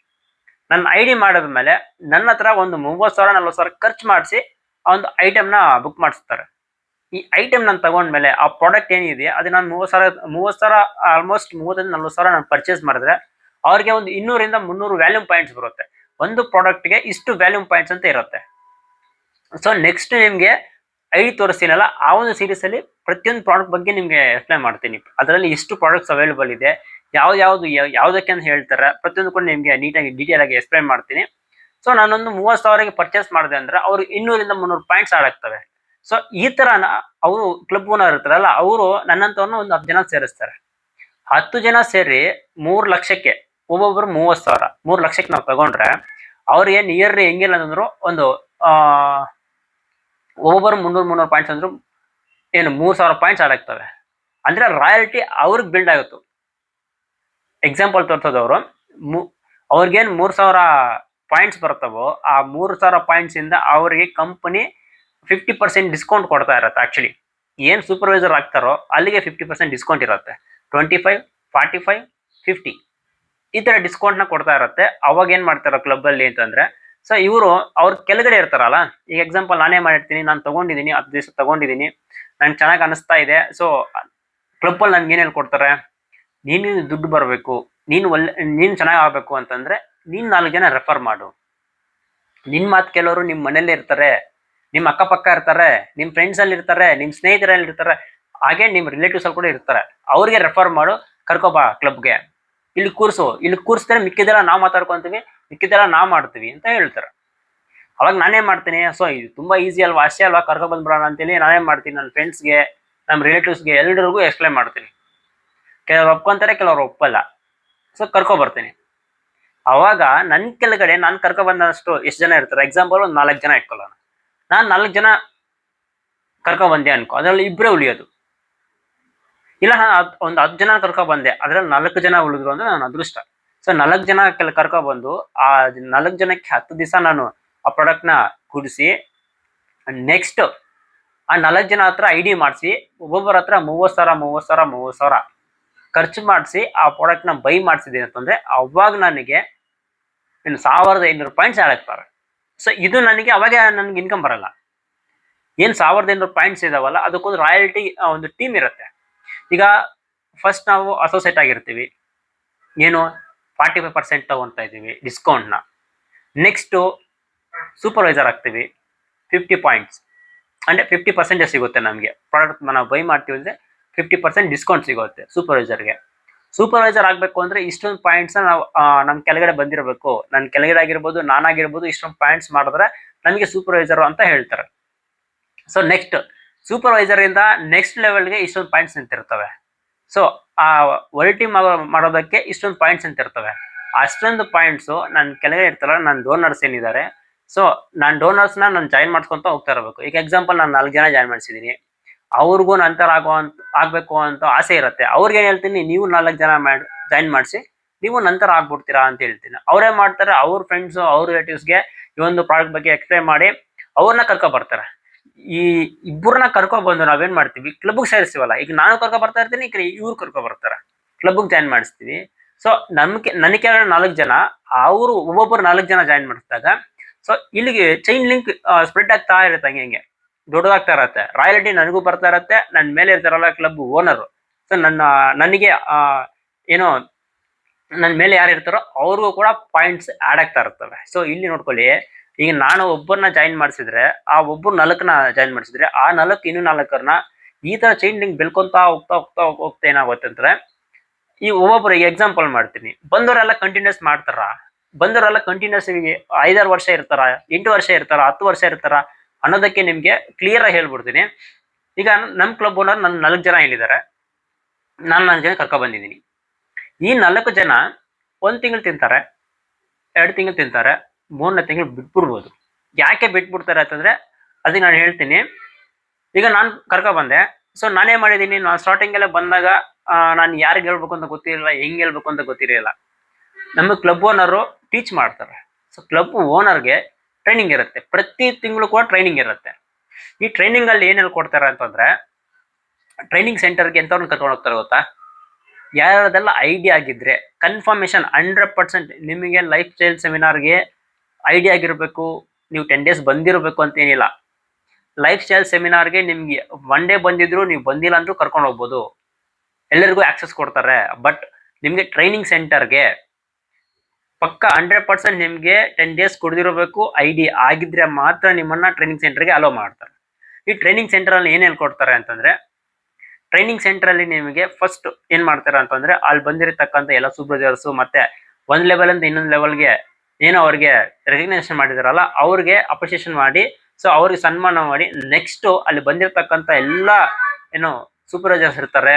ನನ್ನ ಐ ಡಿ ಮಾಡಿದ್ಮೇಲೆ ನನ್ನ ಹತ್ರ ಒಂದು ಮೂವತ್ತು ಸಾವಿರ, ನಲ್ವತ್ತು ಸಾವಿರ ಖರ್ಚು ಮಾಡಿಸಿ ಆ ಒಂದು ಐಟಮ್ನ ಬುಕ್ ಮಾಡಿಸ್ತಾರೆ. ಈ ಐಟಮ್ ನಾನು ತಗೊಂಡ್ಮೇಲೆ ಆ ಪ್ರಾಡಕ್ಟ್ ಏನಿದೆ ಅದು ನಾನು ಮೂವತ್ತು ಸಾವಿರ ಮೂವತ್ತು ಸಾವಿರ ಆಲ್ಮೋಸ್ಟ್ ಮೂವತ್ತರಿಂದ ನಲ್ವತ್ತು ಸಾವಿರ ನಾನು ಪರ್ಚೇಸ್ ಮಾಡಿದ್ರೆ ಅವ್ರಿಗೆ ಒಂದು ಇನ್ನೂರಿಂದ ಮುನ್ನೂರು ವ್ಯಾಲ್ಯೂಮ್ ಪಾಯಿಂಟ್ಸ್ ಬರುತ್ತೆ. ಒಂದು ಪ್ರಾಡಕ್ಟ್ಗೆ ಇಷ್ಟು ವ್ಯಾಲ್ಯೂಮ್ ಪಾಯಿಂಟ್ಸ್ ಅಂತ ಇರುತ್ತೆ. ಸೊ ನೆಕ್ಸ್ಟ್ ನಿಮಗೆ ಐ ಡಿ ತೋರಿಸ್ತೀನಲ್ಲ, ಆ ಒಂದು ಸೀರೀಸ್ ಅಲ್ಲಿ ಪ್ರತಿಯೊಂದು ಪ್ರಾಡಕ್ಟ್ ಬಗ್ಗೆ ನಿಮಗೆ ಎಕ್ಸ್ಪ್ಲೈನ್ ಮಾಡ್ತೀನಿ. ಅದರಲ್ಲಿ ಎಷ್ಟು ಪ್ರಾಡಕ್ಟ್ಸ್ ಅವೈಲೇಬಲ್ ಇದೆ, ಯಾವ್ದು ಯಾವ್ದು ಯಾವುದಕ್ಕೆ ಅಂತ ಹೇಳ್ತಾರೆ. ಪ್ರತಿಯೊಂದು ಕೂಡ ನಿಮಗೆ ನೀಟಾಗಿ ಡೀಟೇಲ್ ಆಗಿ ಎಕ್ಸ್ಪ್ಲೈನ್ ಮಾಡ್ತೀನಿ. ಸೊ ನಾನೊಂದು ಮೂವತ್ತು ಸಾವಿರಕ್ಕೆ ಪರ್ಚೇಸ್ ಮಾಡಿದೆ ಅಂದ್ರೆ ಅವ್ರು ಇನ್ನೂರಿಂದ ಮುನ್ನೂರು ಪಾಯಿಂಟ್ಸ್ ಆಡ್ ಆಗ್ತವೆ ಸೊ ಈ ತರ ಅವರು ಕ್ಲಬ್ ಓನರ್ ಇರ್ತಾರಲ್ಲ, ಅವರು ನನ್ನಂತವ್ರನ್ನ ಒಂದು ಹತ್ತು ಜನ ಸೇರಿಸ್ತಾರೆ. ಹತ್ತು ಜನ ಸೇರಿ ಮೂರು ಲಕ್ಷಕ್ಕೆ, ಒಬ್ಬೊಬ್ರು ಮೂವತ್ತು ಸಾವಿರ, ಮೂರು ಲಕ್ಷಕ್ಕೆ ನಾವು ತಗೊಂಡ್ರೆ, ಅವ್ರಿಗೆ ನಿಯರ್ಲಿ ಹೆಂಗಿಲ್ಲ ಅಂದ್ರು ಒಂದು ಒಬ್ಬೊಬ್ಬರು ಮುನ್ನೂರು ಮುನ್ನೂರು ಪಾಯಿಂಟ್ಸ್ ಅಂದ್ರು ಏನು ಮೂರು ಸಾವಿರ ಪಾಯಿಂಟ್ಸ್ ಆಡ್ ಆಗ್ತವೆ. ಅಂದ್ರೆ ರಾಯಲ್ಟಿ ಅವ್ರಿಗೆ ಬಿಲ್ಡ್ ಆಗುತ್ತೆ. ಎಕ್ಸಾಂಪಲ್ ತೋರಿಸೋದವರು, ಮು, ಅವ್ರಿಗೇನು ಮೂರು ಸಾವಿರ ಪಾಯಿಂಟ್ಸ್ ಬರ್ತವೋ ಆ ಮೂರು ಸಾವಿರ ಪಾಯಿಂಟ್ಸ್ ಇಂದ ಅವರಿಗೆ ಕಂಪನಿ ಫಿಫ್ಟಿ ಪರ್ಸೆಂಟ್ ಡಿಸ್ಕೌಂಟ್ ಕೊಡ್ತಾ ಇರತ್ತೆ ಆ್ಯಕ್ಚುಲಿ ಏನು ಸೂಪರ್ವೈಸರ್ ಆಗ್ತಾರೋ ಅಲ್ಲಿಗೆ ಫಿಫ್ಟಿ ಪರ್ಸೆಂಟ್ ಡಿಸ್ಕೌಂಟ್ ಇರುತ್ತೆ. Twenty five forty five fifty ಈ ಥರ ಡಿಸ್ಕೌಂಟ್ನ ಕೊಡ್ತಾ ಇರುತ್ತೆ. ಅವಾಗ ಏನ್ ಮಾಡ್ತಾರೋ ಕ್ಲಬ್ ಅಲ್ಲಿ ಅಂತಂದ್ರೆ ಸೊ ಇವರು ಅವ್ರ ಕೆಳಗಡೆ ಇರ್ತಾರಲ್ಲ, ಈಗ ಎಕ್ಸಾಂಪಲ್ ನಾನೇ ಮಾಡಿರ್ತೀನಿ, ನಾನು ತಗೊಂಡಿದ್ದೀನಿ ಹತ್ತು ದಿವಸ ತಗೊಂಡಿದ್ದೀನಿ ನಂಗೆ ಚೆನ್ನಾಗಿ ಅನಿಸ್ತಾ ಇದೆ. ಸೊ ಕ್ಲಬ್ಬಲ್ಲಿ ನನ್ಗೆ ಏನು ಹೇಳ್ಕೊಡ್ತಾರೆ? ನೀನು ದುಡ್ಡು ಬರಬೇಕು, ನೀನು ಒಳ್ಳೆ, ನೀನು ಚೆನ್ನಾಗಿ ಆಗಬೇಕು ಅಂತಂದ್ರೆ ನೀನು ನಾಲ್ಕು ಜನ ರೆಫರ್ ಮಾಡು. ನಿನ್ನ ಮಾತು ಕೆಲವರು ನಿಮ್ಮ ಮನೇಲಿ ಇರ್ತಾರೆ ನಿಮ್ಮ ಅಕ್ಕಪಕ್ಕ ಇರ್ತಾರೆ ನಿಮ್ಮ ಫ್ರೆಂಡ್ಸ್ ಅಲ್ಲಿ ಇರ್ತಾರೆ ನಿಮ್ಮ ಸ್ನೇಹಿತರಲ್ಲಿ ಇರ್ತಾರೆ, ಹಾಗೆ ನಿಮ್ಮ ರಿಲೇಟಿವ್ಸ್ ಅಲ್ಲಿ ಕೂಡ ಇರ್ತಾರೆ. ಅವ್ರಿಗೆ ರೆಫರ್ ಮಾಡು ಕರ್ಕೊಬಾ ಕ್ಲಬ್ಗೆ ಇಲ್ಲಿ ಕೂರಿಸು, ಇಲ್ಲಿ ಕೂರ್ಸಿದ್ರೆ ಮಿಕ್ಕಿದೆಲ್ಲ ನಾವು ಮಾತಾಡ್ಕೊಂತೀವಿ ಮಿಕ್ಕಿದೆಲ್ಲ ನಾ ಮಾಡ್ತೀವಿ ಅಂತ ಹೇಳ್ತಾರೆ. ಅವಾಗ ನಾನೇ ಮಾಡ್ತೀನಿ, ಸೊ, ಇದು ತುಂಬಾ ಈಸಿ ಅಲ್ವಾ? ಅಷ್ಟೇ ಅಲ್ವಾ? ಕರ್ಕೊ ಬಂದ್ಬಿಡೋಣ ಅಂತೇಳಿ ನಾನೇ ಮಾಡ್ತೀನಿ ನನ್ನ ಫ್ರೆಂಡ್ಸ್ಗೆ ನಮ್ಮ ರಿಲೇಟಿವ್ಸ್ಗೆ ಎಲ್ರಿಗೂ ಎಕ್ಸ್ಪ್ಲೈನ್ ಮಾಡ್ತೀನಿ. ಕೆಲವ್ರು ಒಪ್ಕೊಂತಾರೆ, ಕೆಲವ್ರು ಒಪ್ಪಲ್ಲ. ಸೊ ಕರ್ಕೊ ಬರ್ತೀನಿ. ಅವಾಗ ನನ್ನ ಕೆಳಗಡೆ ನಾನು ಕರ್ಕೊ ಬಂದಷ್ಟು ಎಷ್ಟು ಜನ ಇರ್ತಾರೆ? ಎಕ್ಸಾಂಪಲ್ ಒಂದು ನಾಲ್ಕು ಜನ ಇಟ್ಕೊಳ್ಳೋಣ. ನಾನು ನಾಲ್ಕು ಜನ ಕರ್ಕೊ ಬಂದೆ ಅನ್ಕೋ, ಅದರಲ್ಲಿ ಇಬ್ಬರೇ ಉಳಿಯೋದು. ಇಲ್ಲ ಒಂದು ಹತ್ತು ಜನ ಕರ್ಕೊ ಬಂದೆ, ಅದರಲ್ಲಿ ನಾಲ್ಕು ಜನ ಉಳಿದ್ರು ಅಂದ್ರೆ ನನ್ನ ಅದೃಷ್ಟ. ಸೊ ನಾಲ್ಕು ಜನ ಕೆಲ ಕರ್ಕೊಬಂದು, ಆ ನಾಲ್ಕು ಜನಕ್ಕೆ ಹತ್ತು ದಿವಸ ನಾನು ಆ ಪ್ರಾಡಕ್ಟ್ನ ಕುಡಿಸಿ ನೆಕ್ಸ್ಟ್ ಆ ನಾಲ್ಕು ಜನ ಹತ್ರ ಐ ಡಿ ಮಾಡಿಸಿ, ಒಬ್ಬೊಬ್ಬರ ಹತ್ರ ಮೂವತ್ತು ಸಾವಿರ ಮೂವತ್ತು ಸಾವಿರ ಮೂವತ್ತು ಸಾವಿರ ಖರ್ಚು ಮಾಡಿಸಿ, ಆ ಪ್ರಾಡಕ್ಟ್ನ ಬೈ ಮಾಡಿಸಿದ್ದೀನಿ ಅಂತಂದ್ರೆ, ಅವಾಗ ನನಗೆ ಇನ್ನು ಸಾವಿರದ ಐನೂರು ಪಾಯಿಂಟ್ಸ್ ಆಗ್ತಾರೆ ಸೊ ಇದು ನನಗೆ ಅವಾಗ ನನಗೆ ಇನ್ಕಮ್ ಬರಲ್ಲ. ಏನು ಸಾವಿರದ ಐನೂರು ಪಾಯಿಂಟ್ಸ್ ಇದಾವಲ್ಲ, ಅದಕ್ಕೊಂದು ರಾಯಲ್ಟಿ ಒಂದು ಟೀಮ್ ಇರುತ್ತೆ. ಈಗ ಫಸ್ಟ್ ನಾವು ಅಸೋಸಿಯೇಟ್ ಆಗಿರ್ತೀವಿ. ಏನು? ಫಾರ್ಟಿ ಫೈವ್ ಪರ್ಸೆಂಟ್ ತೊಗೊತಾ ಇದ್ದೀವಿ ಡಿಸ್ಕೌಂಟ್ನ ನೆಕ್ಸ್ಟು ಸೂಪರ್ವೈಸರ್ ಆಗ್ತೀವಿ ಫಿಫ್ಟಿ ಪಾಯಿಂಟ್ಸ್ ಅಂದರೆ ಫಿಫ್ಟಿ ಪರ್ಸೆಂಟೇಜ್ ಸಿಗುತ್ತೆ ನಮಗೆ. ಪ್ರಾಡಕ್ಟ್ ನಾವು ಬೈ ಮಾಡ್ತೀವಿ ಅಂದರೆ ಫಿಫ್ಟಿ ಪರ್ಸೆಂಟ್ ಡಿಸ್ಕೌಂಟ್ ಸಿಗುತ್ತೆ ಸೂಪರ್ವೈಸರ್ಗೆ ಸೂಪರ್ವೈಸರ್ ಆಗಬೇಕು ಅಂದರೆ ಇಷ್ಟೊಂದು ಪಾಯಿಂಟ್ಸ್ನ ನಾವು ನಮ್ಮ ಕೆಳಗಡೆ ಬಂದಿರಬೇಕು. ನನ್ನ ಕೆಳಗಡೆ ಆಗಿರ್ಬೋದು, ನಾನಾಗಿರ್ಬೋದು, ಇಷ್ಟೊಂದು ಪಾಯಿಂಟ್ಸ್ ಮಾಡಿದ್ರೆ ನಮಗೆ ಸೂಪರ್ವೈಸರ್ ಅಂತ ಹೇಳ್ತಾರೆ. ಸೊ ನೆಕ್ಸ್ಟ್ ಸೂಪರ್ವೈಸರ್ ಇಂದ ನೆಕ್ಸ್ಟ್ ಲೆವೆಲ್ಗೆ ಇಷ್ಟೊಂದು ಪಾಯಿಂಟ್ಸ್ ನಿಂತಿರ್ತವೆ. ಸೊ ಆ ವರ್ಲ್ಡ್ ಮಾಡೋದಕ್ಕೆ ಇಷ್ಟೊಂದು ಪಾಯಿಂಟ್ಸ್ ಅಂತ ಇರ್ತವೆ. ಅಷ್ಟೊಂದು ಪಾಯಿಂಟ್ಸ್ ನನ್ನ ಕೆಳಗೆ ಇರ್ತಾರಲ್ಲ ನನ್ನ ಡೋನರ್ಸ್ ಏನಿದ್ದಾರೆ. ಸೊ ನಾನು ನ ನಾನು ಜಾಯಿನ್ ಮಾಡ್ಸ್ಕೊಂತ ಹೋಗ್ತಾ ಇರಬೇಕು. ಈಗ ಎಕ್ಸಾಂಪಲ್ ನಾನು ನಾಲ್ಕು ಜನ ಜಾಯಿನ್ ಮಾಡಿಸಿದೀನಿ. ಅವ್ರಿಗೂ ನಂತರ ಆಗೋ ಅಂತ, ಆಗಬೇಕು ಅಂತ ಆಸೆ ಇರುತ್ತೆ. ಅವ್ರಿಗೆ ಏನು ಹೇಳ್ತೀನಿ, ನೀವು ನಾಲ್ಕು ಜನ ಜಾಯಿನ್ ಮಾಡಿಸಿ, ನೀವು ನಂತರ ಆಗ್ಬಿಡ್ತೀರಾ ಅಂತ ಹೇಳ್ತೀನಿ. ಅವರೇ ಮಾಡ್ತಾರೆ, ಅವ್ರ ಫ್ರೆಂಡ್ಸು ಅವ್ರ ರಿಲೇಟಿವ್ಸ್ಗೆ ಈ ಒಂದು ಪ್ರಾಡಕ್ಟ್ ಬಗ್ಗೆ ಎಕ್ಸ್ಪ್ಲೈನ್ ಮಾಡಿ ಅವ್ರನ್ನ ಕರ್ಕೊ ಬರ್ತಾರೆ. ಈ ಇಬ್ಬರನ್ನ ಕರ್ಕೊ ಬಂದು ನಾವೇನ್ ಮಾಡ್ತೀವಿ? ಕ್ಲಬ್ಗೆ ಸೇರಿಸ್ತೀವಲ್ಲ. ಈಗ ನಾನು ಕರ್ಕೊ ಬರ್ತಾ ಇರ್ತೀನಿ ಈಗ ಇವ್ರು ಕರ್ಕೊ ಬರ್ತಾರೆ. ಕ್ಲಬ್ಗೆ ಜಾಯಿನ್ ಮಾಡಿಸ್ತೀವಿ. ಸೊ ನಮ್ಗೆ, ನನಗೆ ನಾಲ್ಕು ಜನ, ಅವರು ಒಬ್ಬೊಬ್ಬರು ನಾಲ್ಕು ಜನ ಜಾಯಿನ್ ಮಾಡಿಸಿದಾಗ ಸೊ ಇಲ್ಲಿಗೆ ಚೈನ್ ಲಿಂಕ್ ಸ್ಪ್ರೆಡ್ ಆಗ್ತಾ ಇರುತ್ತೆ ಹಂಗೆ ಹಂಗೆ. ದೊಡ್ಡದಾಗ್ತಾ ಇರತ್ತೆ. ರಾಯಲ್ಟಿ ನನಗೂ ಬರ್ತಾ ಇರತ್ತೆ ನನ್ನ ಮೇಲೆ ಇರ್ತಾರಲ್ಲ ಕ್ಲಬ್ ಓನರು ಸೊ ನನ್ನ, ನನಗೆ ಏನೋ ನನ್ನ ಮೇಲೆ ಯಾರು ಇರ್ತಾರೋ, ಅವ್ರಿಗೂ ಕೂಡ ಪಾಯಿಂಟ್ಸ್ ಆಡ್ ಆಗ್ತಾ ಇರ್ತವೆ. ಸೊ ಇಲ್ಲಿ ನೋಡ್ಕೊಳ್ಳಿ ಈಗ ನಾನು ಒಬ್ಬರನ್ನ ಜಾಯಿನ್ ಮಾಡಿಸಿದ್ರೆ, ಆ ಒಬ್ಬರು ನಾಲ್ಕನ್ನ ಜಾಯಿನ್ ಮಾಡಿಸಿದ್ರೆ, ಆ ನಾಲ್ಕು ಇನ್ನೂ ನಾಲ್ಕರನ್ನ ಈ ತರ ಚೈನ್ ಲಿಂಕ್ ಬೆಳ್ಕೊತಾ ಹೋಗ್ತಾ ಹೋಗ್ತಾ ಹೋಗ್ತಾ ಏನಾಗುತ್ತೆ ಅಂದ್ರೆ, ಈ ಒಬ್ಬೊಬ್ಬರಿಗೆ ಎಕ್ಸಾಂಪಲ್ ಮಾಡ್ತೀನಿ. ಬಂದವರೆಲ್ಲ ಕಂಟಿನ್ಯೂಸ್ ಮಾಡ್ತಾರ? ಬಂದವರೆಲ್ಲ ಕಂಟಿನ್ಯೂಸ್ ಐದಾರು ವರ್ಷ ಇರ್ತಾರ? ಎಂಟು ವರ್ಷ ಇರ್ತಾರ? ಹತ್ತು ವರ್ಷ ಇರ್ತಾರ? ಅನ್ನೋದಕ್ಕೆ ನಿಮ್ಗೆ ಕ್ಲಿಯರ್ ಆಗಿ ಹೇಳ್ಬಿಡ್ತೀನಿ. ಈಗ ನಮ್ಮ ಕ್ಲಬ್ ಓನರ್ ನನ್ನ ನಾಲ್ಕು ಜನ ಹೇಳಿದ್ದಾರೆ. ನಾನು ನಾಲ್ಕು ಜನ ಕರ್ಕೊ ಬಂದಿದ್ದೀನಿ. ಈ ನಾಲ್ಕು ಜನ ಒಂದ್ ತಿಂಗಳು ತಿಂತಾರೆ, ಎರಡು ತಿಂಗಳು ತಿಂತಾರೆ. ಮೂರನೇ ತಿಂಗಳು ಬಿಟ್ಬಿಡ್ಬೋದು. ಯಾಕೆ ಬಿಟ್ಬಿಡ್ತಾರೆ ಅಂತಂದ್ರೆ ಅದಕ್ಕೆ ನಾನು ಹೇಳ್ತೀನಿ. ಈಗ ನಾನು ಕರ್ಕೊ ಬಂದೆ. ಸೊ ನಾನೇ ಮಾಡಿದ್ದೀನಿ. ನಾನು ಸ್ಟಾರ್ಟಿಂಗೆಲ್ಲ ಬಂದಾಗ ನಾನು ಯಾರಿಗೆ ಹೇಳ್ಬೇಕು ಅಂತ ಗೊತ್ತಿರಲಿಲ್ಲ, ಹೆಂಗೆ ಹೇಳ್ಬೇಕು ಅಂತ ಗೊತ್ತಿರಲಿಲ್ಲ. ನಮ್ಮ ಕ್ಲಬ್ ಓನರು ಟೀಚ್ ಮಾಡ್ತಾರೆ. ಸೊ ಕ್ಲಬ್ ಓನರ್ಗೆ ಟ್ರೈನಿಂಗ್ ಇರುತ್ತೆ. ಪ್ರತಿ ತಿಂಗಳು ಕೂಡ ಟ್ರೈನಿಂಗ್ ಇರುತ್ತೆ. ಈ ಟ್ರೈನಿಂಗಲ್ಲಿ ಏನ್ ಹೇಳ್ಕೊಡ್ತಾರೆ ಅಂತಂದರೆ ಟ್ರೈನಿಂಗ್ ಸೆಂಟರ್ಗೆ ಎಂಥವ್ರನ್ನ ಕರ್ಕೊಂಡು ಹೋಗ್ತಾರೆ ಗೊತ್ತಾ? ಯಾರ್ಯಾರದೆಲ್ಲ ಐಡಿಯಾ ಆಗಿದ್ರೆ ಕನ್ಫರ್ಮೇಷನ್ ಹಂಡ್ರೆಡ್ ಪರ್ಸೆಂಟ್ ನಿಮಗೆ ಲೈಫ್ ಸ್ಟೈಲ್ ಸೆಮಿನಾರ್ಗೆ ಐಡಿಯಾ ಆಗಿರಬೇಕು, ನೀವು ಟೆನ್ ಡೇಸ್ ಬಂದಿರಬೇಕು ಅಂತ ಏನಿಲ್ಲ. ಲೈಫ್ ಸ್ಟೈಲ್ ಸೆಮಿನಾರ್ಗೆ ನಿಮ್ಗೆ ಒನ್ ಡೇ ಬಂದಿದ್ರು, ನೀವು ಬಂದಿಲ್ಲ ಅಂದ್ರೂ ಕರ್ಕೊಂಡು ಹೋಗ್ಬೋದು. ಎಲ್ಲರಿಗೂ ಆಕ್ಸೆಸ್ ಕೊಡ್ತಾರೆ. ಬಟ್ ನಿಮಗೆ ಟ್ರೈನಿಂಗ್ ಸೆಂಟರ್ಗೆ ಪಕ್ಕ ಹಂಡ್ರೆಡ್ ಪರ್ಸೆಂಟ್ ನಿಮಗೆ ಟೆನ್ ಡೇಸ್ ಕುಡಿದಿರಬೇಕು ಐ ಆಗಿದ್ರೆ ಮಾತ್ರ ನಿಮ್ಮನ್ನ ಟ್ರೈನಿಂಗ್ ಸೆಂಟರ್ಗೆ ಅಲೋ ಮಾಡ್ತಾರೆ. ಈ ಟ್ರೈನಿಂಗ್ ಸೆಂಟರಲ್ಲಿ ಏನು ಹೇಳ್ಕೊಡ್ತಾರೆ ಅಂತಂದ್ರೆ ಟ್ರೈನಿಂಗ್ ಸೆಂಟರ್ ಅಲ್ಲಿ ನಿಮಗೆ ಫಸ್ಟ್ ಏನ್ ಮಾಡ್ತಾರೆ ಅಂತಂದ್ರೆ, ಅಲ್ಲಿ ಬಂದಿರತಕ್ಕಂಥ ಎಲ್ಲ ಸೂಪರ್ವೈಸರ್ಸು ಮತ್ತೆ ಒಂದು ಲೆವೆಲಿಂದ ಇನ್ನೊಂದು ಲೆವೆಲ್ಗೆ ಏನೋ ಅವ್ರಿಗೆ ರೆಕಗ್ನೇಷನ್ ಮಾಡಿದಾರಲ್ಲ, ಅವ್ರಿಗೆ ಅಪ್ರಿಸಿಯೇಷನ್ ಮಾಡಿ ಸೊ ಅವ್ರಿಗೆ ಸನ್ಮಾನ ಮಾಡಿ ನೆಕ್ಸ್ಟ್ ಅಲ್ಲಿ ಬಂದಿರತಕ್ಕಂಥ ಎಲ್ಲ ಏನು ಸೂಪರ್ವೈಸರ್ಸ್ ಇರ್ತಾರೆ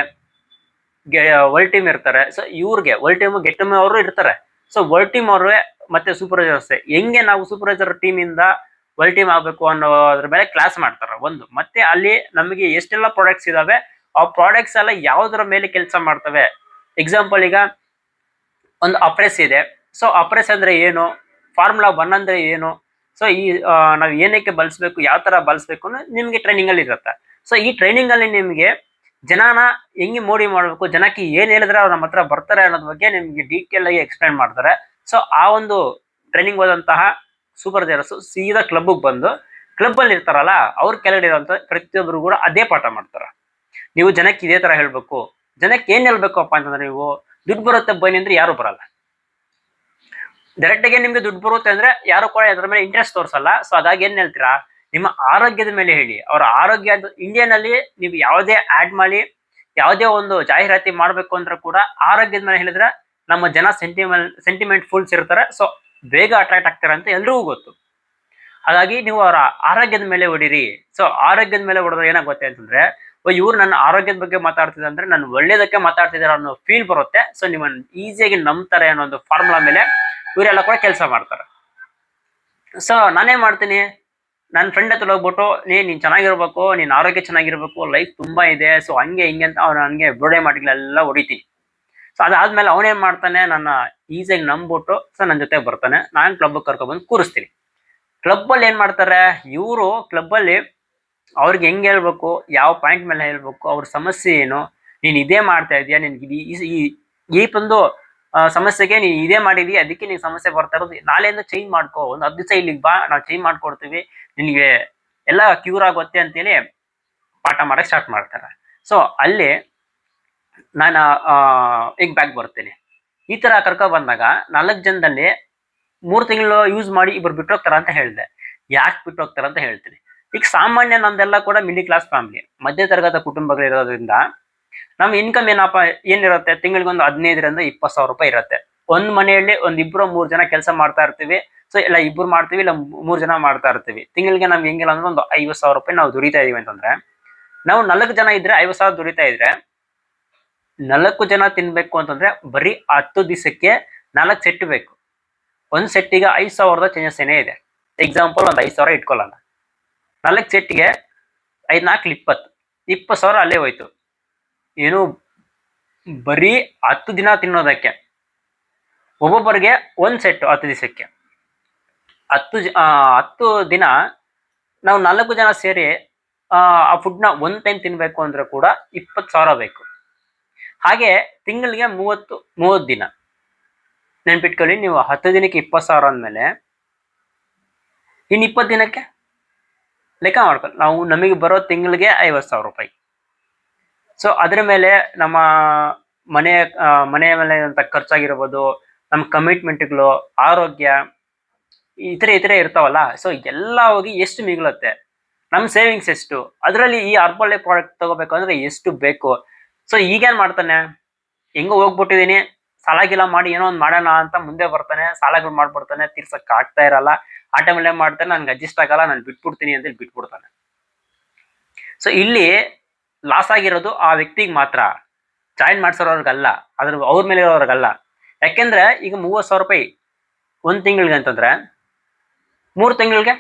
ವರ್ಲ್ಡ್ ಟೀಮ್ ಇರ್ತಾರೆ ಸೊ ಇವ್ರಿಗೆ ವರ್ಲ್ಡ್ ಟೀಮ್ ಗೆಟ್ ಟೀಮ್ ಅವರು ಇರ್ತಾರೆ. ಸೊ ವರ್ಲ್ಡ್ ಟೀಮ್ ಅವ್ರೆ ಮತ್ತೆ ಸೂಪರ್ವೈಸರ್ಸ್ ಹೆಂಗೆ ನಾವು ಸೂಪರ್ವೈಸರ್ ಟೀಮ್ ಇಂದ ವರ್ಲ್ಡ್ ಟೀಮ್ ಆಗ್ಬೇಕು ಅನ್ನೋದ್ರ ಮೇಲೆ ಕ್ಲಾಸ್ ಮಾಡ್ತಾರೆ, ಒಂದು. ಮತ್ತೆ ಅಲ್ಲಿ ನಮಗೆ ಎಷ್ಟೆಲ್ಲ ಪ್ರಾಡಕ್ಟ್ಸ್ ಇದಾವೆ, ಆ ಪ್ರಾಡಕ್ಟ್ಸ್ ಎಲ್ಲ ಯಾವುದರ ಮೇಲೆ ಕೆಲಸ ಮಾಡ್ತವೆ. ಎಕ್ಸಾಂಪಲ್ ಈಗ, ಒಂದು ಅಪ್ರೆಸ್ ಇದೆ. ಸೊ ಅಪ್ರೆಸ್ ಅಂದ್ರೆ ಏನು? ಫಾರ್ಮುಲಾ ಒನ್ ಅಂದ್ರೆ ಏನು? ಸೊ ಈ ನಾವು ಏನಕ್ಕೆ ಬಳಸಬೇಕು, ಯಾವ ತರ ಬಳಸಬೇಕು ನಿಮಗೆ ಟ್ರೈನಿಂಗ್ ಅಲ್ಲಿ ಇರುತ್ತೆ. ಸೊ ಈ ಟ್ರೈನಿಂಗ್ ಅಲ್ಲಿ ನಿಮಗೆ ಜನನ ಹೆಂಗೆ ಮೋಡಿ ಮಾಡಬೇಕು, ಜನಕ್ಕೆ ಏನು ಹೇಳಿದ್ರೆ ಅವ್ರು ನಮ್ಮ ಬರ್ತಾರೆ ಅನ್ನೋದ್ರ ಬಗ್ಗೆ ನಿಮಗೆ ಡೀಟೇಲ್ ಆಗಿ ಎಕ್ಸ್ಪ್ಲೈನ್ ಮಾಡ್ತಾರೆ. ಸೊ ಆ ಒಂದು ಟ್ರೈನಿಂಗ್ ಹೋದಂತಹ ಸೂಪರ್ ಜೇರಸ್ ಸೀದಾ ಕ್ಲಬ್ಗೆ ಬಂದು ಕ್ಲಬ್ ಅಲ್ಲಿ ಇರ್ತಾರಲ್ಲ, ಅವ್ರ ಕೆಳಗಡೆ ಇರೋಂಥ ಪ್ರತಿಯೊಬ್ಬರು ಕೂಡ ಅದೇ ಪಾಠ ಮಾಡ್ತಾರೆ. ನೀವು ಜನಕ್ಕೆ ಇದೇ ತರ ಹೇಳಬೇಕು, ಜನಕ್ಕೆ ಏನು ಹೇಳ್ಬೇಕಪ್ಪ ಅಂತಂದ್ರೆ ನೀವು, ದುಡ್ಡು ಬರುತ್ತೆ ಬನ್ನಿ ಅಂದ್ರೆ ಯಾರು ಬರಲ್ಲ. ಡೈರೆಕ್ಟ್ ಆಗಿ ನಿಮ್ಗೆ ದುಡ್ಡು ಬರುತ್ತೆ ಅಂದ್ರೆ ಯಾರು ಕೂಡ ಅದ್ರ ಮೇಲೆ ಇಂಟ್ರೆಸ್ಟ್ ತೋರಿಸಲ್ಲ. ಸೊ ಹಾಗಾಗಿ ಏನ್ ಹೇಳ್ತೀರಾ? ನಿಮ್ಮ ಆರೋಗ್ಯದ ಮೇಲೆ ಹೇಳಿ. ಅವ್ರ ಆರೋಗ್ಯ ಇಂಡಿಯಾನಲ್ಲಿ ನೀವು ಯಾವುದೇ ಆಡ್ ಮಾಡಿ, ಯಾವುದೇ ಒಂದು ಜಾಹೀರಾತಿ ಮಾಡ್ಬೇಕು ಅಂದ್ರೆ ಕೂಡ ಆರೋಗ್ಯದ ಮೇಲೆ ಹೇಳಿದ್ರೆ ನಮ್ಮ ಜನ ಸೆಂಟಿಮೆಂಟ್ ಸೆಂಟಿಮೆಂಟ್ ಫುಲ್ಸ್ ಇರ್ತಾರೆ. ಸೊ ಬೇಗ ಅಟ್ರಾಕ್ಟ್ ಆಗ್ತಾರೆ ಅಂತ ಎಲ್ರಿಗೂ ಗೊತ್ತು. ಹಾಗಾಗಿ ನೀವು ಅವರ ಆರೋಗ್ಯದ ಮೇಲೆ ಹೊಡಿರಿ. ಸೊ ಆರೋಗ್ಯದ ಮೇಲೆ ಹೊಡೆದ್ರೆ ಏನಾಗುತ್ತೆ ಅಂತಂದ್ರೆ ಇವ್ರು ನನ್ನ ಆರೋಗ್ಯದ ಬಗ್ಗೆ ಮಾತಾಡ್ತಿದ್ದಾರೆ ಅಂದ್ರೆ ನಾನು ಒಳ್ಳೇದಕ್ಕೆ ಮಾತಾಡ್ತಿದ್ದಾರೆ ಅನ್ನೋ ಫೀಲ್ ಬರುತ್ತೆ. ಸೊ ನಿಮ್ಮನ್ನು ಈಸಿಯಾಗಿ ನಂಬ್ತಾರೆ ಅನ್ನೋ ಒಂದು ಫಾರ್ಮುಲಾ ಮೇಲೆ ಇವರೆಲ್ಲ ಕೂಡ ಕೆಲಸ ಮಾಡ್ತಾರೆ. ಸೊ ನಾನೇನ್ ಮಾಡ್ತೀನಿ? ನನ್ನ ಫ್ರೆಂಡ್ ಹತ್ರ ಹೋಗ್ಬಿಟ್ಟು ನೀ ನೀನ್ ಚೆನ್ನಾಗಿರ್ಬೇಕು, ನೀನ್ ಆರೋಗ್ಯ ಚೆನ್ನಾಗಿರ್ಬೇಕು ಲೈಫ್ ತುಂಬಾ ಇದೆ. ಸೊ ಹಂಗೆ, ಹಿಂಗೆ ಅಂತ ಅವ್ರು ನನಗೆ ಬೋರ್ಡೆ ಮಾಡಿಗಳೆಲ್ಲ ಹೊಡಿತೀನಿ. ಸೊ ಅದಾದ್ಮೇಲೆ ಅವನೇನ್ ಮಾಡ್ತಾನೆ? ನನ್ನ ಈಸಿಯಾಗಿ ನಂಬ್ಬಿಟ್ಟು ಸೊ ನನ್ನ ಜೊತೆ ಬರ್ತಾನೆ. ನಾನು ಕ್ಲಬ್ ಕರ್ಕೊಬಂದು ಕೂರಿಸ್ತೀನಿ. ಕ್ಲಬ್ಬಲ್ಲಿ ಏನ್ ಮಾಡ್ತಾರೆ? ಇವರು ಕ್ಲಬ್ಬಲ್ಲಿ ಅವ್ರಿಗೆ ಹೆಂಗೆ ಹೇಳ್ಬೇಕು, ಯಾವ ಪಾಯಿಂಟ್ ಮೇಲೆ ಹೇಳ್ಬೇಕು, ಅವ್ರ ಸಮಸ್ಯೆ ಏನು, ನೀನು ಇದೇ ಮಾಡ್ತಾ ಇದೀಯಾ, ನಿನ್ಗೆ ಈ- ಈ ಒಂದು ಸಮಸ್ಯೆಗೆ ನೀನು ಇದೇ ಮಾಡಿದೀಯ, ಅದಕ್ಕೆ ನಿನ್ ಸಮಸ್ಯೆ ಬರ್ತಾ ಇರೋದು, ನಾಳೆಯಿಂದ ಚೇಂಜ್ ಮಾಡ್ಕೋ, ಒಂದು ಹತ್ತು ದಿವಸ ಇಲ್ಲಿಗೆ ಬಾ, ನಾವು ಚೇಂಜ್ ಮಾಡ್ಕೊಡ್ತೀವಿ, ನಿನಗೆ ಎಲ್ಲ ಕ್ಯೂರ್ ಆಗುತ್ತೆ ಅಂತೇಳಿ ಪಾಠ ಮಾಡಕ್ಕೆ ಸ್ಟಾರ್ಟ್ ಮಾಡ್ತಾರೆ. ಸೊ ಅಲ್ಲಿ ನಾನು ಈಗ ಬ್ಯಾಗ್ ಬರ್ತೇನೆ. ಈ ತರ ಕರ್ಕೊ ಬಂದಾಗ ನಾಲ್ಕು ಜನದಲ್ಲಿ ಮೂರು ತಿಂಗಳು ಯೂಸ್ ಮಾಡಿ ಇಬ್ರು ಬಿಟ್ಟೋಗ್ತಾರ ಅಂತ ಹೇಳಿದೆ. ಯಾಕೆ ಬಿಟ್ಟೋಗ್ತಾರ ಅಂತ ಹೇಳ್ತೀನಿ. ಈಗ ಸಾಮಾನ್ಯ ನಮ್ದೆಲ್ಲ ಕೂಡ ಮಿಡಿಲ್ ಕ್ಲಾಸ್ ಫ್ಯಾಮಿಲಿ ಮಧ್ಯ ತರಗತ ಕುಟುಂಬಗಳಿರೋದ್ರಿಂದ ನಮ್ಮ ಇನ್ಕಮ್ ಏನಪ್ಪ, ಏನಿರುತ್ತೆ? ತಿಂಗಳಿಗೆ ಒಂದು ಹದಿನೈದರಿಂದ ಇಪ್ಪತ್ತು ಸಾವಿರ ರೂಪಾಯಿ ಇರುತ್ತೆ. ಒಂದ್ ಮನೆಯಲ್ಲಿ ಒಂದ್ ಇಬ್ರು ಮೂರ್ ಜನ ಕೆಲಸ ಮಾಡ್ತಾ ಇರ್ತೀವಿ. ಸೊ ಇಲ್ಲ, ಇಬ್ರು ಮಾಡ್ತೀವಿ, ಇಲ್ಲ ಮೂರ್ ಜನ ಮಾಡ್ತಾ ಇರ್ತೀವಿ. ತಿಂಗಳಿಗೆ ನಮ್ಗೆ ಹೆಂಗಿಲ್ಲ ಅಂದ್ರೆ ಒಂದು ಐವತ್ತು ಸಾವಿರ ರೂಪಾಯಿ ನಾವು ದುಡಿತಾ ಇದೀವಿ ಅಂತಂದ್ರೆ, ನಾವು ನಾಲ್ಕು ಜನ ಇದ್ರೆ ಐವತ್ತು ಸಾವಿರ ದುಡಿತಾ ಇದ್ರೆ, ನಾಲ್ಕು ಜನ ತಿನ್ಬೇಕು ಅಂತಂದ್ರೆ ಬರೀ ಹತ್ತು ದಿವಸಕ್ಕೆ ನಾಲ್ಕು ಸೆಟ್ ಬೇಕು. ಒಂದ್ ಸೆಟ್ಟಿಗೆ ಐದು ಸಾವಿರದ ಚೇಂಜಸ್ ಏನೇ ಇದೆ. ಎಕ್ಸಾಂಪಲ್ ಒಂದು ಐದು ಸಾವಿರ ಇಟ್ಕೊಳ್ಳೋಣ. ನಾಲ್ಕು ಸೆಟ್ಗೆ ಐದು ನಾಲ್ಕು ಇಪ್ಪತ್ತು. ಇಪ್ಪತ್ತು ಸಾವಿರ ಅಲ್ಲೇ ಹೋಯ್ತು. ಏನು ಬರೀ ಹತ್ತು ದಿನ ತಿನ್ನೋದಕ್ಕೆ. ಒಬ್ಬೊಬ್ಬರಿಗೆ ಒಂದು ಸೆಟ್ ಹತ್ತು ದಿವಸಕ್ಕೆ. ಹತ್ತು ಜ- ಹತ್ತು ದಿನ ನಾವು ನಾಲ್ಕು ಜನ ಸೇರಿ, ಆ ಫುಡ್ನ ಒಂದು ಟೈಮ್ ತಿನ್ಬೇಕು ಅಂದ್ರೆ ಕೂಡ ಇಪ್ಪತ್ತು ಸಾವಿರ ಬೇಕು. ಹಾಗೆ ತಿಂಗಳಿಗೆ ಮೂವತ್ತು ಮೂವತ್ತು ದಿನ. ನೆನ್ಪಿಟ್ಕೊಳ್ಳಿ, ನೀವು ಹತ್ತು ದಿನಕ್ಕೆ ಇಪ್ಪತ್ತು ಸಾವಿರ ಅಂದಮೇಲೆ ಇನ್ನು ಇಪ್ಪತ್ತು ದಿನಕ್ಕೆ ಲೆಕ್ಕ ಮಾಡ್ಕೊಳ್ಳಿ ನಾವು ನಮಗೆ ಬರೋ ತಿಂಗಳಿಗೆ ಐವತ್ತು ಸಾವಿರ ರೂಪಾಯಿ. ಸೊ ಅದರ ಮೇಲೆ ನಮ್ಮ ಮನೆ ಮನೆಯ ಮೇಲೆ ಅಂತ ಖರ್ಚಾಗಿರ್ಬೋದು, ನಮ್ಮ ಕಮಿಟ್ಮೆಂಟ್ಗಳು ಆರೋಗ್ಯ, ಇತರೆ ಇತರೆ ಇರ್ತಾವಲ್ಲ ಸೊ ಎಲ್ಲ ಹೋಗಿ ಎಷ್ಟು ಮಿಗುಳುತ್ತೆ? ನಮ್ಮ ಸೇವಿಂಗ್ಸ್ ಎಷ್ಟು? ಅದರಲ್ಲಿ ಈ ಅರ್ಬಲ್ಲೆ ಪ್ರಾಡಕ್ಟ್ ತಗೋಬೇಕು ಅಂದ್ರೆ ಎಷ್ಟು ಬೇಕು? ಸೊ ಈಗೇನ್ ಮಾಡ್ತಾನೆ? ಹೆಂಗೋ ಹೋಗ್ಬಿಟ್ಟಿದೀನಿ. ಸಾಲ ಗೀಲ ಮಾಡಿ ಏನೋ ಒಂದು ಮಾಡೋಣ ಅಂತ ಮುಂದೆ ಬರ್ತಾನೆ, ಸಾಲಗಳು ಮಾಡ್ಬಿಡ್ತಾನೆ, ತೀರ್ಸಕ್ ಆಗ್ತಾ ಇರಲ್ಲ. ಆ ಟೈಮಲ್ಲಿ ಮಾಡ್ತಾನೆ, ನನ್ಗೆ ಅಡ್ಜಸ್ಟ್ ಆಗಲ್ಲ, ನಾನು ಬಿಟ್ಬಿಡ್ತೀನಿ ಅಂತ ಬಿಟ್ಬಿಡ್ತಾನೆ. ಸೊ ಇಲ್ಲಿ ಲಾಸ್ ಆಗಿರೋದು ಆ ವ್ಯಕ್ತಿಗೆ ಮಾತ್ರ. ಜಾಯಿನ್ ಮಾಡ್ಸೋರವ್ರಿಗಲ್ಲ, ಅದ್ರ ಅವ್ರ ಮೇಲೆ ಇರೋರ್ಗಲ್ಲ ಯಾಕೆಂದ್ರೆ ಈಗ ಮೂವತ್ತು ಸಾವಿರ ರೂಪಾಯಿ ಒಂದ್ ತಿಂಗಳಿಗೆ ಅಂತಂದ್ರೆ, ಮೂರು ತಿಂಗಳಿಗೆ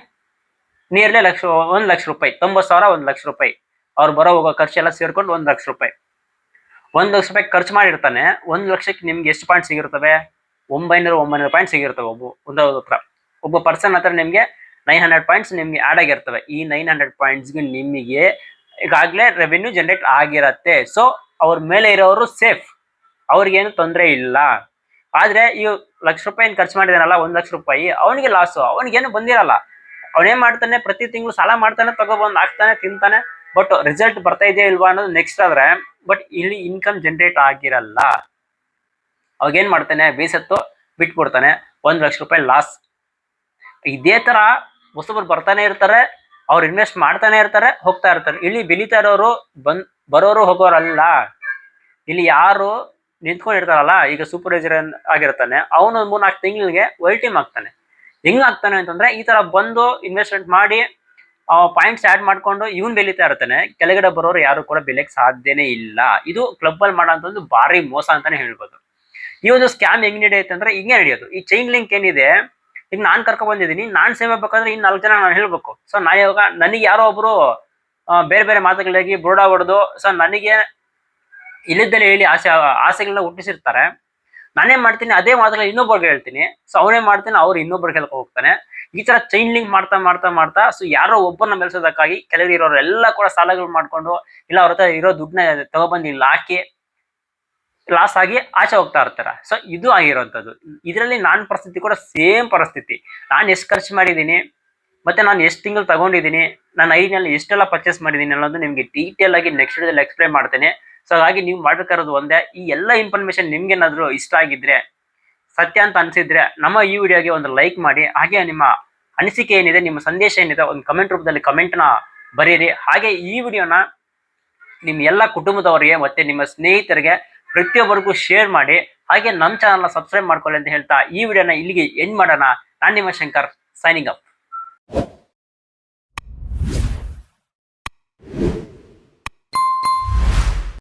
ನಿಯರ್ಲಿ ಲಕ್ಷ, ಒಂದು ಲಕ್ಷ ರೂಪಾಯಿ, ತೊಂಬತ್ತು ಸಾವಿರ ಒಂದ್ ಲಕ್ಷ ರೂಪಾಯಿ. ಅವ್ರು ಬರೋ ಹೋಗೋ ಖರ್ಚೆಲ್ಲ ಸೇರ್ಕೊಂಡು ಒಂದು ಲಕ್ಷ ರೂಪಾಯಿ. ಒಂದ್ ಲಕ್ಷ ರೂಪಾಯಿ ಖರ್ಚು ಮಾಡಿರ್ತಾನೆ, ಒಂದ್ ಲಕ್ಷಕ್ಕೆ ನಿಮ್ಗೆ ಎಷ್ಟು ಪಾಯಿಂಟ್ ಸಿಗಿರ್ತವೆ? ಒಂಬೈನೂರ, ಒಂಬೈನೂರು ಪಾಯಿಂಟ್ ಸಿಗಿರ್ತವೆ ಒಬ್ಬ ಒಂದ್ ಹತ್ರ. ಒಬ್ಬ ಪರ್ಸನ್ ಹತ್ರ ನಿಮ್ಗೆ ನೈನ್ ಹಂಡ್ರೆಡ್ ಪಾಯಿಂಟ್ಸ್ ನಿಮ್ಗೆ ಆಡ್ ಆಗಿರ್ತವೆ ಈ ನೈನ್ ಹಂಡ್ರೆಡ್ ಪಾಯಿಂಟ್ಸ್ಗೆ ನಿಮಗೆ ಈಗಾಗಲೇ ರೆವೆನ್ಯೂ ಜನರೇಟ್ ಆಗಿರತ್ತೆ. ಸೊ ಅವ್ರ ಮೇಲೆ ಇರೋರು ಸೇಫ್ ಅವ್ರಿಗೇನು ತೊಂದರೆ ಇಲ್ಲ. ಆದ್ರೆ ಈ ಲಕ್ಷ ರೂಪಾಯಿ ಖರ್ಚು ಮಾಡಿದಾನಲ್ಲ, ಒಂದ್ ಲಕ್ಷ ರೂಪಾಯಿ, ಅವನಿಗೆ ಲಾಸು ಅವನಿಗೇನು ಬಂದಿರಲ್ಲ. ಅವನೇನ್ ಮಾಡ್ತಾನೆ, ಪ್ರತಿ ತಿಂಗಳು ಸಾಲ ಮಾಡ್ತಾನೆ, ತಗೋಬಂದು ಹಾಕ್ತಾನೆ, ತಿಂತಾನೆ ಬಟ್ ರಿಸಲ್ಟ್ ಬರ್ತಾ ಇದೆಯಾ ಇಲ್ವಾ ಅನ್ನೋದು ನೆಕ್ಸ್ಟ್ ಆದ್ರೆ ಬಟ್ ಇಲ್ಲಿ ಇನ್ಕಮ್ ಜನರೇಟ್ ಆಗಿರಲ್ಲ. ಅವಾಗೇನ್ ಮಾಡ್ತಾನೆ? ಬೇಸತ್ತು ಬಿಟ್ಬಿಡ್ತಾನೆ. ಒಂದು ಲಕ್ಷ ರೂಪಾಯಿ ಲಾಸ್ ಇದೇ ತರ ಹೊಸಬರು ಬರ್ತಾನೆ ಇರ್ತಾರೆ, ಅವ್ರು ಇನ್ವೆಸ್ಟ್ ಮಾಡ್ತಾನೆ ಇರ್ತಾರೆ, ಹೋಗ್ತಾ ಇರ್ತಾರೆ. ಇಲ್ಲಿ ಬೆಳೀತಾ ಇರೋರು ಬಂದ್, ಬರೋರು ಹೋಗೋರಲ್ಲ. ಇಲ್ಲಿ ಯಾರು ನಿಂತ್ಕೊಂಡಿರ್ತಾರಲ್ಲ, ಈಗ ಸೂಪರ್ವೈಸರ್ ಆಗಿರ್ತಾನೆ. ಅವನು ಮೂರ್ನಾಲ್ಕು ತಿಂಗಳಿಗೆ ವೈಲ್ ಟೀಮ್ ಆಗ್ತಾನೆ. ಹೆಂಗ್ ಆಗ್ತಾನೆ ಅಂತಂದ್ರೆ ಈ ತರ ಬಂದು ಇನ್ವೆಸ್ಟ್ಮೆಂಟ್ ಮಾಡಿ ಪಾಯಿಂಟ್ಸ್ ಆಡ್ ಮಾಡ್ಕೊಂಡು ಇವನ್ ಬೆಳೀತಾ ಇರ್ತಾನೆ. ಕೆಳಗಡೆ ಬರೋರು ಯಾರು ಕೂಡ ಬೆಲೆಕ್ ಸಾಧ್ಯನೇ ಇಲ್ಲ. ಇದು ಕ್ಲಬ್ ಅಲ್ಲಿ ಮಾಡೋಂಥ ಒಂದು ಭಾರಿ ಮೋಸ ಅಂತಾನೆ ಹೇಳ್ಬೋದು. ಈ ಒಂದು ಸ್ಕ್ಯಾಮ್ ಹೆಂಗ್ ನಡೆಯುತ್ತೆ ಅಂದ್ರೆ ಹಿಂಗೆ ನಡೆಯೋದು. ಈ ಚೈನ್ ಲಿಂಕ್ ಏನಿದೆ, ಈಗ ನಾನ್ ಕರ್ಕೊಂಡ್ ಬಂದಿದ್ದೀನಿ, ನಾನ್ ಸೇವ್ ಆಗ್ಬೇಕಂದ್ರೆ ಇನ್ ನಾಲ್ಕು ಜನ ನಾನು ಹೇಳ್ಬೇಕು. ಸೊ ನಾ ಇವಾಗ ನನಗೆ ಯಾರೋ ಒಬ್ರು ಬೇರೆ ಬೇರೆ ಮಾತುಗಳಾಗಿ ಬುರುಡ ಹೊಡೆದು ಸೊ ನನಗೆ ಇಲ್ಲಿದ್ದಲೇ ಹೇಳಿ ಆಸೆ, ಆಸೆಗಳನ್ನ ಹುಟ್ಟಿಸಿರ್ತಾರೆ. ನಾನೇ ಮಾಡ್ತೀನಿ, ಅದೇ ಮಾತುಗಳು ಇನ್ನೊಬ್ಬರಿಗೆ ಹೇಳ್ತೀನಿ. ಸೊ ಅವನೇ ಮಾಡ್ತೀನಿ, ಅವ್ರು ಇನ್ನೊಬ್ರಿಗೆ ಹೇಳ್ಕೊ ಹೋಗ್ತಾನೆ. ಈ ತರ ಚೈನ್ ಲಿಂಕ್ ಮಾಡ್ತಾ ಮಾಡ್ತಾ ಮಾಡ್ತಾ ಸೊ ಯಾರೋ ಒಬ್ಬರನ್ನ ಬೆಳೆಸೋದಕ್ಕಾಗಿ ಕೆಲವರು ಇರೋರು ಎಲ್ಲ ಕೂಡ ಸಾಲಗಳು ಮಾಡ್ಕೊಂಡು, ಇಲ್ಲ ಅವ್ರ ಹತ್ರ ಇರೋ ದುಡ್ಡನ್ನ ತಗೊಬಂದು ಇಲ್ಲಿ ಹಾಕಿ ಲಾಸ್ ಆಗಿ ಆಚೆ ಹೋಗ್ತಾ ಇರ್ತಾರ. ಸೊ ಇದು ಆಗಿರೋಂಥದ್ದು. ಇದರಲ್ಲಿ ನಾನ್ ಪರಿಸ್ಥಿತಿ ಕೂಡ ಸೇಮ್ ಪರಿಸ್ಥಿತಿ. ನಾನು ಎಷ್ಟು ಖರ್ಚು ಮಾಡಿದ್ದೀನಿ, ಮತ್ತೆ ನಾನು ಎಷ್ಟು ತಿಂಗಳು ತಗೊಂಡಿದ್ದೀನಿ, ನಾನು ಐದಿನಲ್ಲಿ ಎಷ್ಟೆಲ್ಲ ಪರ್ಚೇಸ್ ಮಾಡಿದ್ದೀನಿ ಅನ್ನೋದು ನಿಮಗೆ ಡೀಟೇಲ್ ಆಗಿ ನೆಕ್ಸ್ಟ್ ವಿಡಿಯೋದಲ್ಲಿ ಎಕ್ಸ್ಪ್ಲೈನ್ ಮಾಡ್ತೇನೆ. ಸೊ ಹಾಗಾಗಿ ನೀವು ಮಾಡ್ಬೇಕಾರೋದು ಒಂದೇ, ಈ ಎಲ್ಲ ಇನ್ಫಾರ್ಮೇಶನ್ ಏನಾದ್ರು ಇಷ್ಟ ಆಗಿದ್ರೆ ಸತ್ಯ ಅಂತ ಅನಿಸಿದ್ರೆ ನಮ್ಮ ಈ ವಿಡಿಯೋಗೆ ಒಂದು ಲೈಕ್ ಮಾಡಿ, ಹಾಗೆ ನಿಮ್ಮ ಅನಿಸಿಕೆ ಏನಿದೆ, ನಿಮ್ಮ ಸಂದೇಶ ಏನಿದೆ, ಒಂದು ಕಮೆಂಟ್ ರೂಪದಲ್ಲಿ ಕಮೆಂಟ್ನ ಬರೀರಿ. ಹಾಗೆ ಈ ವಿಡಿಯೋನ ನಿಮ್ಮ ಎಲ್ಲ ಕುಟುಂಬದವರಿಗೆ ಮತ್ತೆ ನಿಮ್ಮ ಸ್ನೇಹಿತರಿಗೆ ಪ್ರತಿಯೊಬ್ಬರಿಗೂ ಶೇರ್ ಮಾಡಿ, ಹಾಗೆ ನಮ್ಮ ಚಾನಲ್ನ ಸಬ್ಸ್ಕ್ರೈಬ್ ಮಾಡ್ಕೊಳ್ಳಿ ಅಂತ ಹೇಳ್ತಾ ಈ ವಿಡಿಯೋನ ಇಲ್ಲಿಗೆ ಎಂಡ್ ಮಾಡೋಣ. ನಾನು ನಿಮ್ಮ ಶಂಕರ್ ಸೈನಿಂಗ್ ಅಪ್